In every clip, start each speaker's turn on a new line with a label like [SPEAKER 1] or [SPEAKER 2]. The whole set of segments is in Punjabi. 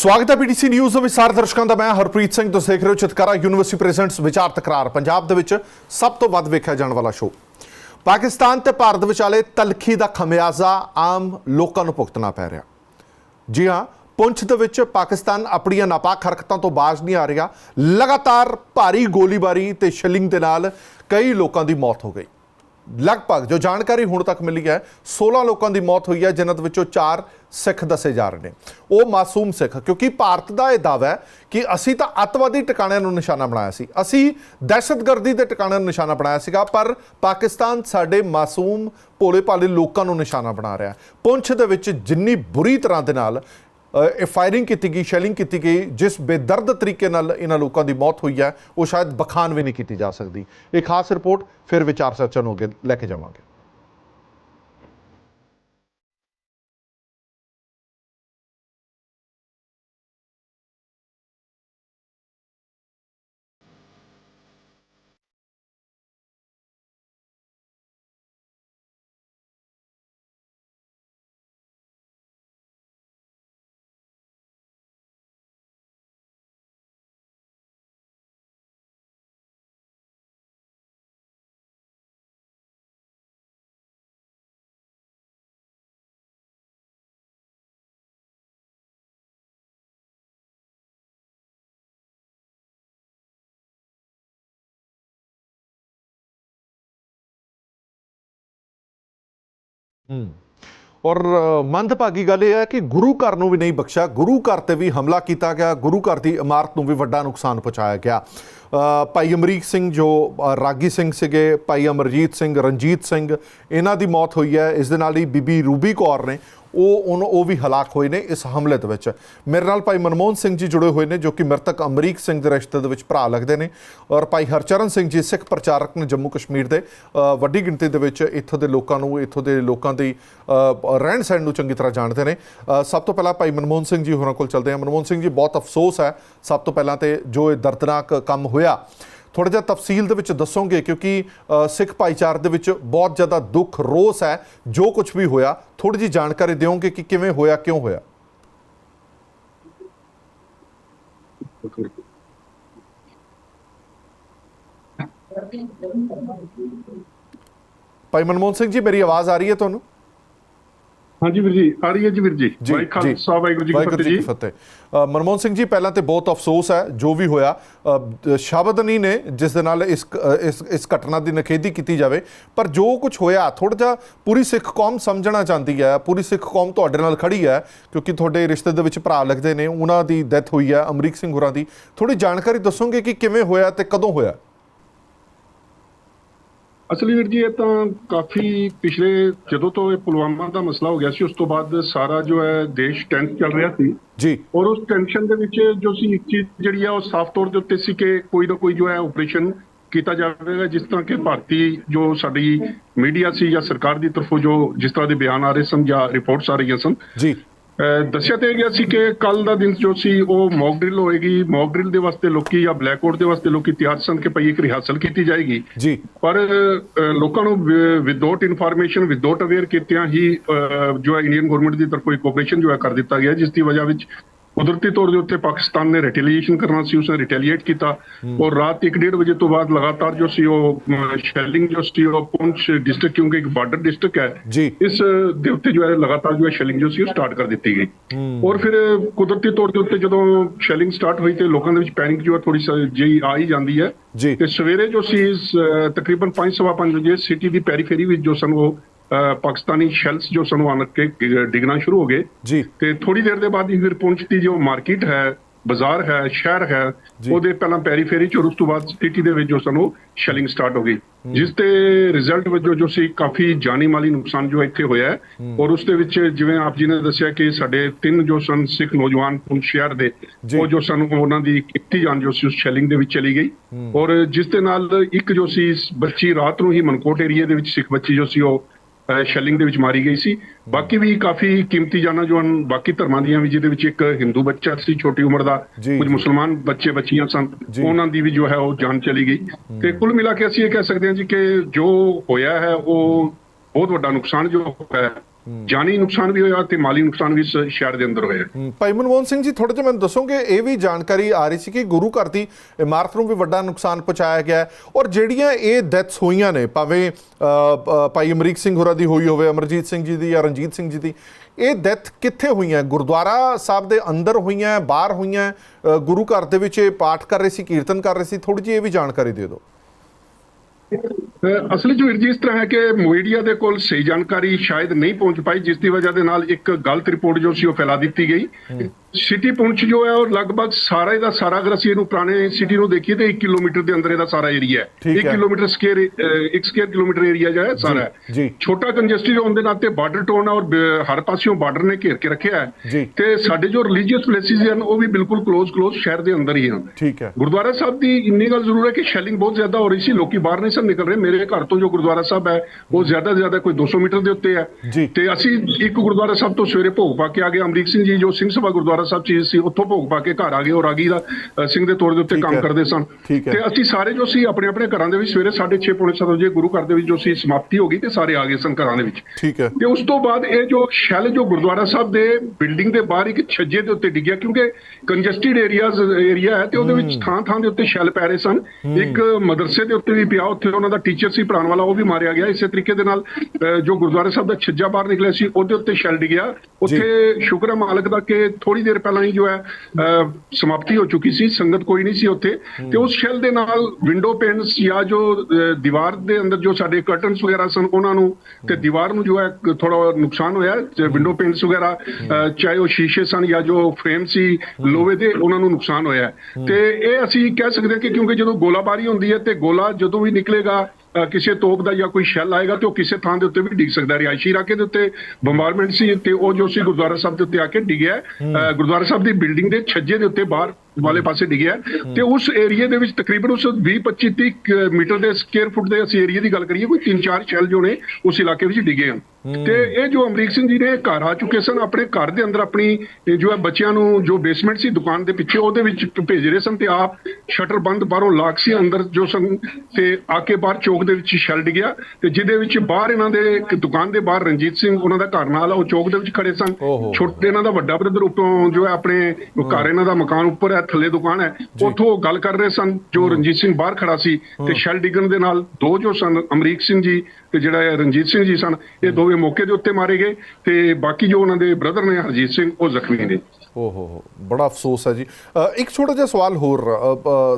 [SPEAKER 1] ਸਵਾਗਤ ਹੈ ਪੀਟੀਸੀ ਨਿਊਜ਼ ਦੇ ਵਿਚਾਰ ਦਰਸ਼ਕਾਂ ਦਾ। ਮੈਂ ਹਰਪ੍ਰੀਤ ਸਿੰਘ ਤੁਸੀਂ ਦੇਖ ਰਹੇ ਹੋ ਚਿਤਕਾਰਾ ਯੂਨੀਵਰਸਿਟੀ ਪ੍ਰੈਜ਼ੈਂਟਸ ਵਿਚਾਰ ਤਕਰਾਰ। ਪੰਜਾਬ ਦੇ ਵਿੱਚ ਸਭ ਤੋਂ ਵੱਧ ਵੇਖਿਆ ਜਾਣ ਵਾਲਾ ਸ਼ੋਅ ਪਾਕਿਸਤਾਨ ਤੇ ਭਾਰਤ ਵਿਚਾਲੇ ਤਲਖੀ ਦਾ ਖਮਿਆਜ਼ਾ ਆਮ ਲੋਕਾਂ ਨੂੰ ਭੁਗਤਣਾ ਪੈ ਰਿਹਾ। ਜੀ ਹਾਂ, ਪੁੰਛ ਦੇ ਵਿੱਚ ਪਾਕਿਸਤਾਨ ਆਪਣੀਆਂ ਨਾਪਾਕ ਹਰਕਤਾਂ ਤੋਂ ਬਾਜ਼ ਨਹੀਂ ਆ ਰਿਹਾ। ਲਗਾਤਾਰ ਭਾਰੀ ਗੋਲੀਬਾਰੀ ਤੇ ਸ਼ੈਲਿੰਗ ਦੇ ਨਾਲ ਕਈ ਲੋਕਾਂ ਦੀ ਮੌਤ ਹੋ ਗਈ। ਲਗਭਗ ਜੋ ਜਾਣਕਾਰੀ ਹੁਣ ਤੱਕ ਮਿਲੀ ਹੈ 16 ਲੋਕਾਂ ਦੀ ਮੌਤ ਹੋਈ ਹੈ, ਜਿਨ੍ਹਾਂ ਦੇ ਵਿੱਚੋਂ 4 ਸਿੱਖ ਦੱਸੇ ਜਾ ਰਹੇ ਨੇ। ਉਹ ਮਾਸੂਮ ਸਿੱਖ, ਕਿਉਂਕਿ ਭਾਰਤ ਦਾ ਇਹ ਦਾਅਵਾ ਹੈ ਕਿ ਅਸੀਂ ਤਾਂ ਅੱਤਵਾਦੀ ਟਿਕਾਣਿਆਂ ਨੂੰ ਨਿਸ਼ਾਨਾ ਬਣਾਇਆ ਸੀ। ਅਸੀਂ ਦਹਿਸ਼ਤਗਰਦੀ ਦੇ ਟਿਕਾਣਿਆਂ ਨੂੰ ਨਿਸ਼ਾਨਾ ਬਣਾਇਆ ਸੀਗਾ, ਪਰ ਪਾਕਿਸਤਾਨ ਸਾਡੇ ਮਾਸੂਮ ਭੋਲੇ ਭਾਲੇ ਲੋਕਾਂ ਨੂੰ ਨਿਸ਼ਾਨਾ ਬਣਾ ਰਿਹਾ ਪੁੰਛ ਦੇ ਵਿੱਚ ਜਿੰਨੀ ਬੁਰੀ ਤਰ੍ਹਾਂ ਦੇ ਨਾਲ ਇਹ ਫਾਇਰਿੰਗ ਕੀਤੀ ਗਈ ਸ਼ੈਲਿੰਗ ਕੀਤੀ ਗਈ, ਜਿਸ ਬੇਦਰਦ ਤਰੀਕੇ ਨਾਲ ਇਹਨਾਂ ਲੋਕਾਂ ਦੀ ਮੌਤ ਹੋਈ ਹੈ, ਉਹ ਸ਼ਾਇਦ ਬਖਾਨ ਵੀ ਨਹੀਂ ਕੀਤੀ ਜਾ ਸਕਦੀ। ਇਹ ਖਾਸ ਰਿਪੋਰਟ ਫਿਰ ਵਿਚਾਰ ਚਰਚਾ ਨੂੰ ਅੱਗੇ ਲੈ ਕੇ ਜਾਵਾਂਗੇ। ਹੂੰ। ਔਰ ਮੰਦਭਾਗੀ ਗੱਲ ਇਹ ਹੈ ਕਿ ਗੁਰੂ ਘਰ ਨੂੰ ਵੀ ਨਹੀਂ ਬਖਸ਼ਿਆ। ਗੁਰੂ ਘਰ ਤੇ ਵੀ ਹਮਲਾ ਕੀਤਾ ਗਿਆ। ਗੁਰੂ ਘਰ ਦੀ ਇਮਾਰਤ ਨੂੰ ਵੀ ਵੱਡਾ ਨੁਕਸਾਨ ਪਹੁੰਚਾਇਆ ਗਿਆ। ਭਾਈ ਅਮਰੀਕ ਸਿੰਘ ਜੋ ਰਾਗੀ ਸਿੰਘ ਸੀਗੇ, ਭਾਈ ਅਮਰਜੀਤ ਸਿੰਘ, ਰਣਜੀਤ ਸਿੰਘ, ਇਹਨਾਂ ਦੀ ਮੌਤ ਹੋਈ ਹੈ। ਇਸ ਦੇ ਨਾਲ ਹੀ ਬੀਬੀ ਰੂਬੀ ਕੌਰ ਨੇ ਉਹ ਉਹਨ- ਉਹ ਵੀ ਹਲਾਕ ਹੋਏ ਨੇ ਇਸ ਹਮਲੇ ਦੇ ਵਿੱਚ। ਮੇਰੇ ਨਾਲ ਭਾਈ ਮਨਮੋਹਨ ਸਿੰਘ ਜੀ ਜੁੜੇ ਹੋਏ ਨੇ ਜੋ ਕਿ ਮ੍ਰਿਤਕ ਅਮਰੀਕ ਸਿੰਘ ਦੇ ਰਿਸ਼ਤੇ ਦੇ ਵਿੱਚ ਭਰਾ ਲੱਗਦੇ ਨੇ ਔਰ ਭਾਈ ਹਰਚਰਨ ਸਿੰਘ ਜੀ ਸਿੱਖ ਪ੍ਰਚਾਰਕ ਨੇ ਜੰਮੂ ਕਸ਼ਮੀਰ ਦੇ ਵੱਡੀ ਗਿਣਤੀ ਦੇ ਵਿੱਚ ਇੱਥੋਂ ਦੇ ਲੋਕਾਂ ਨੂੰ, ਇੱਥੋਂ ਦੇ ਲੋਕਾਂ ਦੀ ਰਹਿਣ ਸਹਿਣ ਨੂੰ ਚੰਗੀ ਤਰ੍ਹਾਂ ਜਾਣਦੇ ਨੇ। ਸਭ ਤੋਂ ਪਹਿਲਾਂ ਭਾਈ ਮਨਮੋਹਨ ਸਿੰਘ ਜੀ ਹੋਰਾਂ ਕੋਲ ਚੱਲਦੇ ਹਾਂ। ਮਨਮੋਹਨ ਸਿੰਘ ਜੀ, ਬਹੁਤ ਅਫਸੋਸ ਹੈ। ਸਭ ਤੋਂ ਪਹਿਲਾਂ ਤੇ ਜੋ ਇਹ ਦਰਦਨਾਕ ਕੰਮ ਹੋਇਆ ਥੋੜਾ ਜਿਹਾ ਤਫਸੀਲ ਦੇ ਵਿੱਚ ਦੱਸੋਗੇ ਕਿਉਂਕਿ ਸਿੱਖ ਭਾਈਚਾਰੇ ਦੇ ਵਿੱਚ ਬਹੁਤ ਜ਼ਿਆਦਾ ਦੁੱਖ, ਰੋਸ ਹੈ, ਜੋ ਕੁਝ ਵੀ ਹੋਇਆ। ਥੋੜੀ ਜਿਹੀ ਜਾਣਕਾਰੀ ਦਿਓਗੇ ਕਿ ਕਿਵੇਂ ਹੋਇਆ, ਕਿਉਂ ਹੋਇਆ? ਭਾਈ ਮਨਮੋਹਨ ਸਿੰਘ ਜੀ, ਮੇਰੀ ਆਵਾਜ਼ ਆ ਰਹੀ ਹੈ ਤੁਹਾਨੂੰ?
[SPEAKER 2] ਹਾਂਜੀ ਵੀਰ ਜੀ ਆ ਰਹੀ ਹੈ ਜੀ ਵੀਰ ਜੀ। ਵਾਹਿ ਖਾਲਸਾ ਵਾਹਿਗੁਰੂ ਜੀ ਕੀ
[SPEAKER 1] ਵਾਹਿਗੁਰੂ
[SPEAKER 2] ਫਤਿਹ
[SPEAKER 1] ਜੀ। ਮਨਮੋਹਨ ਸਿੰਘ ਜੀ ਪਹਿਲਾਂ ਤੇ ਬਹੁਤ ਅਫਸੋਸ ਹੈ ਜੋ ਵੀ ਹੋਇਆ ਸ਼ਬਦ ਨਹੀਂ ਨੇ ਜਿਸ ਦੇ ਨਾਲ ਇਸ ਇਸ ਇਸ ਘਟਨਾ ਦੀ ਨਖੇਦੀ ਕੀਤੀ ਜਾਵੇ ਪਰ ਜੋ ਕੁਝ ਹੋਇਆ ਥੋੜਾ ਜਿਹਾ ਪੂਰੀ ਸਿੱਖ ਕੌਮ ਸਮਝਣਾ ਚਾਹੁੰਦੀ ਹੈ ਪੂਰੀ ਸਿੱਖ ਕੌਮ ਤੁਹਾਡੇ ਨਾਲ ਖੜੀ ਹੈ ਕਿਉਂਕਿ ਤੁਹਾਡੇ ਰਿਸ਼ਤੇ ਦੇ ਵਿੱਚ ਭਰਾ ਲੱਗਦੇ ਨੇ ਉਹਨਾਂ ਦੀ ਡੈਥ ਹੋਈ ਹੈ ਅਮਰੀਕ ਸਿੰਘ ਹੋਰਾਂ ਦੀ। ਥੋੜੀ ਜਾਣਕਾਰੀ ਦੱਸੋਗੇ ਕਿ ਕਿਵੇਂ ਹੋਇਆ ਤੇ ਕਦੋਂ ਹੋਇਆ?
[SPEAKER 2] ਅਸਲੀ ਵੀਰ ਜੀ ਇਹ ਤਾਂ ਕਾਫੀ ਪਿਛਲੇ ਜਦੋਂ ਤੋਂ ਇਹ ਪੁਲਵਾਮਾ ਦਾ ਮਸਲਾ ਹੋ ਗਿਆ ਸੀ ਉਸ ਤੋਂ ਬਾਅਦ ਸਾਰਾ ਜੋ ਹੈ ਦੇਸ਼ ਟੈਂਸ ਚੱਲ ਰਿਹਾ ਸੀ।
[SPEAKER 1] ਜੀ।
[SPEAKER 2] ਔਰ ਉਸ ਟੈਨਸ਼ਨ ਦੇ ਵਿੱਚ ਜੋ ਸੀ ਇੱਕ ਚੀਜ਼ ਜਿਹੜੀ ਆ ਉਹ ਸਾਫ਼ ਤੌਰ ਦੇ ਉੱਤੇ ਸੀ ਕਿ ਕੋਈ ਨਾ ਕੋਈ ਜੋ ਹੈ ਆਪਰੇਸ਼ਨ ਕੀਤਾ ਜਾਵੇਗਾ ਜਿਸ ਤਰ੍ਹਾਂ ਕਿ ਭਾਰਤੀ ਜੋ ਸਾਡੀ ਮੀਡੀਆ ਸੀ ਜਾਂ ਸਰਕਾਰ ਦੀ ਤਰਫੋਂ ਜੋ ਜਿਸ ਤਰ੍ਹਾਂ ਦੇ ਬਿਆਨ ਆ ਰਹੇ ਸਨ ਜਾਂ ਰਿਪੋਰਟਸ ਆ ਰਹੀਆਂ ਸਨ
[SPEAKER 1] ਜੀ।
[SPEAKER 2] ਦੱਸਿਆ ਤੇ ਗਿਆ ਸੀ ਕਿ ਕੱਲ ਦਾ ਦਿਨ ਜੋ ਸੀ ਉਹ ਮੌਕ ਡਰਿਲ ਹੋਏਗੀ। ਮੌਕ ਡਰਿਲ ਦੇ ਵਾਸਤੇ ਲੋਕੀ ਜਾਂ ਬਲੈਕ ਆਊਟ ਦੇ ਵਾਸਤੇ ਲੋਕੀ ਤਿਆਰ ਸਨ ਕਿ ਭਈ ਇੱਕ ਰਿਹਰਸਲ ਕੀਤੀ ਜਾਏਗੀ।
[SPEAKER 1] ਜੀ।
[SPEAKER 2] ਪਰ ਲੋਕਾਂ ਨੂੰ ਵਿਦਆਊਟ ਇਨਫੋਰਮੇਸ਼ਨ ਵਿਦਆਊਟ ਅਵੇਅਰ ਕੀਤਿਆਂ ਹੀ ਜੋ ਹੈ ਇੰਡੀਅਨ ਗਵਰਨਮੈਂਟ ਦੀ ਤਰਫੋਂ ਇੱਕ ਆਪਰੇਸ਼ਨ ਜੋ ਹੈ ਕਰ ਦਿੱਤਾ ਗਿਆ ਜਿਸ ਦੀ ਵਜ੍ਹਾ ਵਿੱਚ ਕੁਦਰਤੀ ਤੌਰ ਦੇ ਉੱਤੇ ਪਾਕਿਸਤਾਨ ਨੇ ਰਿਟੈਲੀਏਸ਼ਨ ਕਰਨਾ ਸੀ ਉਸਨੇ ਰਿਟੈਲੀਏਟ ਕੀਤਾ। ਔਰ ਰਾਤ 1:30 ਵਜੇ ਤੋਂ ਬਾਅਦ ਲਗਾਤਾਰ ਜੋ ਸੀ ਉਹ ਸ਼ੈਲਿੰਗ ਜੋ ਸੀ ਉਹ ਪੁੰਛ ਡਿਸਟ੍ਰਿਕਟ ਕਿਉਂਕਿ ਇੱਕ ਬਾਰਡਰ ਡਿਸਟ੍ਰਿਕਟ ਹੈ ਇਸ ਦੇ ਉੱਤੇ ਜੋ ਹੈ ਲਗਾਤਾਰ ਜੋ ਹੈ ਸ਼ੈਲਿੰਗ ਜੋ ਸੀ ਉਹ ਸਟਾਰਟ ਕਰ ਦਿੱਤੀ ਗਈ। ਔਰ ਫਿਰ ਕੁਦਰਤੀ ਤੌਰ ਦੇ ਉੱਤੇ ਜਦੋਂ ਸ਼ੈਲਿੰਗ ਸਟਾਰਟ ਹੋਈ ਤੇ ਲੋਕਾਂ ਦੇ ਵਿੱਚ ਪੈਨਿਕ ਜੋ ਹੈ ਥੋੜੀ ਜਿਹੀ ਆ ਹੀ ਜਾਂਦੀ ਹੈ। ਤੇ ਸਵੇਰੇ ਜੋ ਸੀ ਤਕਰੀਬਨ 5:30 ਵਜੇ ਸਿਟੀ ਦੀ ਪੈਰੀਫੇਰੀ ਵਿੱਚ ਜੋ ਸਨ ਉਹ ਪਾਕਿਸਤਾਨੀ ਸ਼ੈਲਸ ਜੋ ਸਨ ਕੇ ਡਿੱਗਣਾ ਸ਼ੁਰੂ ਹੋ ਗਏ।
[SPEAKER 1] ਜੀ।
[SPEAKER 2] ਤੇ ਥੋੜੀ ਦੇਰ ਦੇ ਬਾਅਦ ਹੀ ਫਿਰ ਪੁੰਛ ਦੀ ਜੋ ਮਾਰਕੀਟ ਹੈ ਬਾਜ਼ਾਰ ਹੈ ਸ਼ਹਿਰ ਹੈ। ਉਹਦੇ ਪਹਿਲਾਂ ਪੈਰੀਫੇਰੀ ਚ ਉਸ ਤੋਂ ਬਾਅਦ ਸਿਟੀ ਦੇ ਵਿੱਚ ਜੋ ਸਨ ਸ਼ੈਲਿੰਗ ਸਟਾਰਟ ਹੋ ਗਈ। ਜਿਸ ਤੇ ਰਿਜ਼ਲਟ ਵਜੋਂ ਜੋ ਸੀ ਕਾਫੀ ਜਾਨੀ ਮਾਲੀ ਨੁਕਸਾਨ ਜੋ ਇੱਥੇ ਹੋਇਆ ਔਰ ਉਸ ਦੇ ਵਿੱਚ ਜਿਵੇਂ ਆਪ ਜੀ ਨੇ ਦੱਸਿਆ ਕਿ ਸਾਡੇ ਤਿੰਨ ਜੋ ਸਨ ਸਿੱਖ ਨੌਜਵਾਨ ਪੁੰਛ ਸ਼ਹਿਰ ਦੇ। ਉਹ ਜੋ ਸਨ ਉਹਨਾਂ ਦੀ ਇੱਕਤੀ ਜਾਨ ਜੋ ਸੀ ਉਸ ਸ਼ੈਲਿੰਗ ਦੇ ਵਿੱਚ ਚਲੀ ਗਈ। ਔਰ ਜਿਸ ਦੇ ਨਾਲ ਇੱਕ ਜੋ ਸੀ ਬੱਚੀ ਰਾਤ ਨੂੰ ਹੀ ਮਨਕੋਟ ਏਰੀਆ ਦੇ ਵਿੱਚ ਸਿੱਖ ਬੱਚੀ ਜੋ ਸੀ ਉਹ ਸ਼ੈਲਿੰਗ ਦੇ ਵਿੱਚ ਮਾਰੀ ਗਈ ਸੀ ਬਾਕੀ ਵੀ ਕਾਫੀ ਕੀਮਤੀ ਜਾਨਾਂ ਜੋ ਹਨ ਬਾਕੀ ਧਰਮਾਂ ਦੀਆਂ ਵੀ ਜਿਹਦੇ ਵਿੱਚ ਇੱਕ ਹਿੰਦੂ ਬੱਚਾ ਸੀ ਛੋਟੀ ਉਮਰ ਦਾ ਕੁਝ। ਮੁਸਲਮਾਨ ਬੱਚੇ ਬੱਚੀਆਂ ਸਨ। ਉਹਨਾਂ ਦੀ ਵੀ ਜੋ ਹੈ ਉਹ ਜਾਨ ਚਲੀ ਗਈ ਤੇ ਕੁੱਲ ਮਿਲਾ ਕੇ ਅਸੀਂ ਇਹ ਕਹਿ ਸਕਦੇ ਹਾਂ ਜੀ ਕਿ ਜੋ ਹੋਇਆ ਹੈ ਉਹ ਬਹੁਤ ਵੱਡਾ ਨੁਕਸਾਨ ਜੋ ਹੋਇਆ ਹੈ ਜਾਨੀ ਨੁਕਸਾਨ ਵੀ ਹੋਇਆ ਤੇ ਮਾਲੀ ਨੁਕਸਾਨ ਵੀ ਇਸ ਸ਼ਹਿਰ ਦੇ ਅੰਦਰ ਹੋਇਆ।
[SPEAKER 1] ਭਾਈ ਮਨਮੋਹਨ ਸਿੰਘ ਜੀ ਥੋੜਾ ਜਿਹਾ ਮੈਨੂੰ ਦੱਸੋਗੇ ਇਹ ਵੀ ਜਾਣਕਾਰੀ ਆ ਰਹੀ ਸੀ ਕਿ ਗੁਰੂ ਘਰ ਦੀ ਇਮਾਰਤ ਨੂੰ ਵੀ ਵੱਡਾ ਨੁਕਸਾਨ ਪਹੁੰਚਾਇਆ ਗਿਆ ਔਰ ਜਿਹੜੀਆਂ ਇਹ ਡੈਥਸ ਹੋਈਆਂ ਨੇ ਭਾਵੇਂ ਭਾਈ ਅਮਰੀਕ ਸਿੰਘ ਹੋਰਾਂ ਦੀ ਹੋਈ ਹੋਵੇ ਅਮਰਜੀਤ ਸਿੰਘ ਜੀ ਦੀ ਜਾਂ ਰਣਜੀਤ ਸਿੰਘ ਜੀ ਦੀ ਇਹ ਡੈਥ ਕਿੱਥੇ ਹੋਈਆਂ ਗੁਰਦੁਆਰਾ ਸਾਹਿਬ ਦੇ ਅੰਦਰ ਹੋਈਆਂ ਬਾਹਰ ਹੋਈਆਂ ਗੁਰੂ ਘਰ ਦੇ ਵਿੱਚ ਇਹ ਪਾਠ ਕਰ ਰਹੇ ਸੀ ਕੀਰਤਨ ਕਰ ਰਹੇ ਸੀ ਥੋੜੀ ਜਿਹੀ ਇਹ ਵੀ ਜਾਣਕਾਰੀ ਦੇ ਦਿਓ।
[SPEAKER 2] ਅਸਲ ਵਿੱਚ ਵੀਰ ਜੀ, ਇਸ ਤਰ੍ਹਾਂ ਹੈ ਕਿ ਮੀਡੀਆ ਦੇ ਕੋਲ ਸਹੀ ਜਾਣਕਾਰੀ ਸ਼ਾਇਦ ਨਹੀਂ ਪਹੁੰਚ ਪਾਈ, ਜਿਸ ਦੀ ਵਜ੍ਹਾ ਦੇ ਨਾਲ ਇੱਕ ਗਲਤ ਰਿਪੋਰਟ ਜੋ ਸੀ ਉਹ ਫੈਲਾ ਦਿੱਤੀ ਗਈ। ਸਿਟੀ ਪੁੰਛ ਜੋ ਹੈ ਉਹ ਲਗਭਗ ਸਾਰਾ ਇਹਦਾ ਸਾਰਾ ਅਗਰ ਅਸੀਂ ਇਹਨੂੰ ਪੁਰਾਣੇ ਸਿਟੀ ਨੂੰ ਦੇਖੀਏ ਤੇ 1 ਕਿਲੋਮੀਟਰ ਦੇ ਅੰਦਰ ਇਹਦਾ ਸਾਰਾ ਏਰੀਆ ਹੈ। 1 kilometre square 1 square kilometre area ਜੋ ਹੈ ਸਾਰਾ। ਛੋਟਾ ਕੰਜੈਸਟਡ ਹੋਣ ਦੇ ਨਾਤੇ ਬਾਰਡਰ ਟੋਨ ਔਰ ਹਰ ਪਾਸਿਓਂ ਬਾਰਡਰ ਨੇ ਘੇਰ ਕੇ ਰੱਖਿਆ ਹੈ। ਤੇ ਸਾਡੇ ਜੋ ਰਿਲੀਜੀਅਸ ਪਲੇਸਿਸ ਹਨ ਉਹ ਵੀ ਬਿਲਕੁਲ ਕਲੋਜ਼ ਕਲੋਜ਼ ਸ਼ਹਿਰ ਦੇ ਅੰਦਰ ਹੀ ਹਨ।
[SPEAKER 1] ਠੀਕ ਹੈ।
[SPEAKER 2] ਗੁਰਦੁਆਰਾ ਸਾਹਿਬ ਦੀ ਇੰਨੀ ਗੱਲ ਜ਼ਰੂਰ ਹੈ ਕਿ ਸ਼ੈਲਿੰਗ ਬਹੁਤ ਜ਼ਿਆਦਾ ਹੋ ਰਹੀ ਸੀ ਲੋਕੀ ਬਾਹਰ ਨਹੀਂ ਸਨ ਨਿਕਲ ਰਹੇ। ਮੇਰੇ ਘਰ ਤੋਂ ਜੋ ਗੁਰਦੁਆਰਾ ਸਾਹਿਬ ਹੈ ਉਹ ਜ਼ਿਆਦਾ ਜ਼ਿਆਦਾ ਕੋਈ 200 ਮੀਟਰ ਦੇ ਉੱਤੇ ਹੈ। ਤੇ ਅਸੀਂ ਇੱਕ ਗੁਰਦੁਆਰਾ ਸਾਹਿਬ ਤੋਂ ਸਵੇਰੇ ਭੋਗ ਪਾ ਕੇ ਆ ਗਏ। ਅਮਰੀਕ ਸਿੰਘ ਜੀ ਜੋ ਸਿੰਘ ਸਭਾ ਗੁਰਦੁਆਰਾ ਸਾਹਿਬ ਚ ਸੀ ਉੱਥੋਂ ਭੋਗ ਪਾ ਕੇ ਘਰ ਆ ਗਏ ਔਰ ਰਾਗੀ ਦਾ ਅ, ਸਿੰਘ ਦੇ ਤੌਰ ਦੇ ਉੱਤੇ
[SPEAKER 1] ਠੀਕ
[SPEAKER 2] ਕੰਮ
[SPEAKER 1] ਹੈ।
[SPEAKER 2] ਕਰਦੇ ਸਨ।
[SPEAKER 1] ਠੀਕ ਹੈ।
[SPEAKER 2] ਤੇ ਅਸੀਂ ਸਾਰੇ ਜੋ ਸੀ ਆਪਣੇ ਆਪਣੇ ਘਰਾਂ ਦੇ ਵਿੱਚ ਸਵੇਰੇ 6:30 ਪੌਣੇ 7 ਵਜੇ ਗੁਰੂ ਘਰ ਦੇ ਵਿੱਚ ਜੋ ਸੀ ਸਮਾਪਤੀ ਹੋ ਗਈ ਤੇ ਸਾਰੇ ਆ ਗਏ ਸਨ ਘਰਾਂ ਦੇ ਵਿੱਚ।
[SPEAKER 1] ਠੀਕ ਹੈ।
[SPEAKER 2] ਤੇ ਉਸ ਤੋਂ ਬਾਅਦ ਇਹ ਜੋ ਸ਼ੈਲ ਜੋ ਗੁਰਦੁਆਰਾ ਸਾਹਿਬ ਦੇ ਬਿਲਡਿੰਗ ਦੇ ਬਾਹਰ ਇੱਕ ਛੱਜੇ ਦੇ ਉੱਤੇ ਡਿੱਗਿਆ ਕਿਉਂਕਿ ਕੰਜਸਟਿਡ ਏਰੀਆਜ਼ ਏਰੀਆ ਹੈ ਤੇ ਉਹਦੇ ਵਿੱਚ ਥਾਂ ਥਾਂ ਦੇ ਉੱਤੇ ਸ਼ੈਲ ਪੈ ਰਹੇ ਸਨ। ਇੱਕ ਮਦਰਸੇ ਦੇ ਉੱਤੇ ਵੀ ਪਿਆ ਉੱਥੇ ਉਹਨਾਂ ਦਾ ਟੀਚਰ ਸੀ ਪੜਾਉਣ ਵਾਲਾ ਉਹ ਵੀ ਮਾਰਿਆ ਗਿਆ। ਇਸੇ ਤਰੀਕੇ ਦੇ ਨਾਲ ਅਹ, ਜੋ ਗੁਰਦੁਆਰਾ ਸਾਹਿਬ ਦਾ ਛੱਜਾ ਬਾਹਰ ਨਿਕਲਿਆ ਸੀ ਉਹਦੇ ਉੱਤੇ ਸ਼ੈਲ ਡਿੱਗਿਆ। ਉੱਥੇ ਸ਼ੁਕਰ ਹੈ ਮਾਲਕ ਦਾ ਕਿ ਥੋੜੀ ਦੇਰ ਪਹਿਲਾਂ ਹੀ ਜੋ ਹੈ ਸਮਾਪਤੀ ਹੋ ਚੁੱਕੀ ਸੀ ਸੰਗਤ ਕੋਈ ਨਹੀਂ ਸੀ ਉੱਥੇ। ਤੇ ਉਸ ਸ਼ੈਲ ਦੇ ਨਾਲ ਵਿੰਡੋ ਪੇਨਸ ਜਾਂ ਜੋ ਦੀਵਾਰ ਦੇ ਅੰਦਰ ਜੋ ਸਾਡੇ ਕਰਟਨਸ ਵਗੈਰਾ ਸਨ ਉਹਨਾਂ ਨੂੰ ਤੇ ਦੀਵਾਰ ਨੂੰ ਜੋ ਹੈ ਥੋੜਾ ਨੁਕਸਾਨ ਹੋਇਆ ਵਿੰਡੋ ਪੇਨਸ ਵਗੈਰਾ ਚਾਹੇ ਉਹ ਸ਼ੀਸ਼ੇ ਸਨ ਜਾਂ ਜੋ ਫਰੇਮ ਸੀ ਲੋਹੇ ਦੇ ਉਹਨਾਂ ਨੂੰ ਨੁਕਸਾਨ ਹੋਇਆ। ਤੇ ਇਹ ਅਸੀਂ ਕਹਿ ਸਕਦੇ ਹਾਂ ਕਿ ਕਿਉਂਕਿ ਜਦੋਂ ਗੋਲਾਬਾਰੀ ਹੁੰਦੀ ਹੈ ਤੇ ਗੋਲਾ ਜਦੋਂ ਵੀ ਨਿਕਲੇਗਾ ਕਿਸੇ ਤੋਪ ਦਾ ਜਾਂ ਕੋਈ ਸ਼ੈਲ ਆਏਗਾ ਤੇ ਉਹ ਕਿਸੇ ਥਾਂ ਦੇ ਉੱਤੇ ਵੀ ਡਿੱਗ ਸਕਦਾ। ਰਿਹਾਇਸ਼ੀ ਇਲਾਕੇ ਦੇ ਉੱਤੇ ਬੰਬਾਰਮੈਂਟ ਸੀ ਤੇ ਉਹ ਜੋ ਸੀ ਗੁਰਦੁਆਰਾ ਸਾਹਿਬ ਦੇ ਉੱਤੇ ਆ ਕੇ ਡਿੱਗਿਆ। ਗੁਰਦੁਆਰਾ ਸਾਹਿਬ ਦੀ ਬਿਲਡਿੰਗ ਦੇ ਛੱਜੇ ਦੇ ਉੱਤੇ ਬਾਹਰ ਵਾਲੇ ਪਾਸੇ ਡਿੱਗਿਆ ਤੇ ਉਸ ਏਰੀਏ ਦੇ ਵਿੱਚ ਤਕਰੀਬਨ ਉਸ 20 25 30 ਕੁ ਮੀਟਰ ਦੇ ਸਕੁਅਰ ਫੁੱਟ ਦੇ ਅਸੀਂ ਏਰੀਏ ਦੀ ਗੱਲ ਕਰੀਏ ਕੋਈ 3-4 ਸ਼ੈਲ ਜੋ ਨੇ ਉਸ ਇਲਾਕੇ ਵਿੱਚ ਡਿੱਗੇ ਹਨ। ਤੇ ਇਹ ਜੋ ਅਮਰੀਕ ਸਿੰਘ ਜੀ ਨੇ ਘਰ ਆ ਚੁੱਕੇ ਸਨ ਆਪਣੇ ਘਰ ਦੇ ਅੰਦਰ ਆਪਣੀ ਜੋ ਹੈ ਬੱਚਿਆਂ ਨੂੰ ਜੋ ਬੇਸਮੈਂਟ ਸੀ ਦੁਕਾਨ ਦੇ ਪਿੱਛੇ ਉਹਦੇ ਵਿੱਚ ਭੇਜ ਰਹੇ ਸਨ ਤੇ ਆਪ ਸ਼ਟਰ ਬੰਦ ਬਾਹਰੋਂ ਲਾਕ ਸੀ ਅੰਦਰ ਜੋ ਸਨ ਤੇ ਆ ਕੇ ਬਾਹਰ ਚੌਕ ਦੇ ਵਿੱਚ ਛਲ ਡਿੱਗਿਆ। ਤੇ ਜਿਹਦੇ ਵਿੱਚ ਬਾਹਰ ਇਹਨਾਂ ਦੇ ਇੱਕ ਦੁਕਾਨ ਦੇ ਬਾਹਰ ਰਣਜੀਤ ਸਿੰਘ ਉਹਨਾਂ ਦਾ ਘਰ ਨਾਲ ਉਹ ਚੌਕ ਦੇ ਵਿੱਚ ਖੜੇ ਸਨ। ਛੋਟੇ ਇਹਨਾਂ ਦਾ ਵੱਡਾ ਬ੍ਰਦਰ ਉੱਪਰੋਂ ਜੋ ਹੈ ਆਪਣੇ ਘਰ ਇਹਨਾਂ ਦਾ ਮਕਾਨ ਉੱਪਰ ਹੈ ਥੱਲੇ ਦੁਕਾਨ ਹੈ। ਉੱਥੋਂ ਗੱਲ ਕਰ ਰਹੇ ਸਨ ਜੋ ਰਣਜੀਤ ਸਿੰਘ ਬਾਹਰ ਖੜਾ ਸੀ ਤੇ ਸ਼ੈਲ ਡਿੱਗਣ ਦੇ ਨਾਲ ਦੋ ਜੋ ਸਨ ਅਮਰੀਕ ਸਿੰਘ ਜੀ ਤੇ ਜਿਹੜਾ ਰਣਜੀਤ ਸਿੰਘ ਜੀ ਸਨ, ਇਹ ਦੋਵੇਂ ਮੌਕੇ ਦੇ ਉੱਤੇ ਮਾਰੇ ਗਏ ਤੇ ਬਾਕੀ ਜੋ ਉਹਨਾਂ ਦੇ ਬ੍ਰਦਰ ਨੇ ਹਰਜੀਤ ਸਿੰਘ, ਉਹ ਜ਼ਖਮੀ ਨੇ।
[SPEAKER 1] ਓਹ ਹੋ ਹੋ ਬੜਾ ਅਫਸੋਸ ਹੈ ਜੀ। ਇੱਕ ਛੋਟਾ ਜਿਹਾ ਸਵਾਲ ਹੋਰ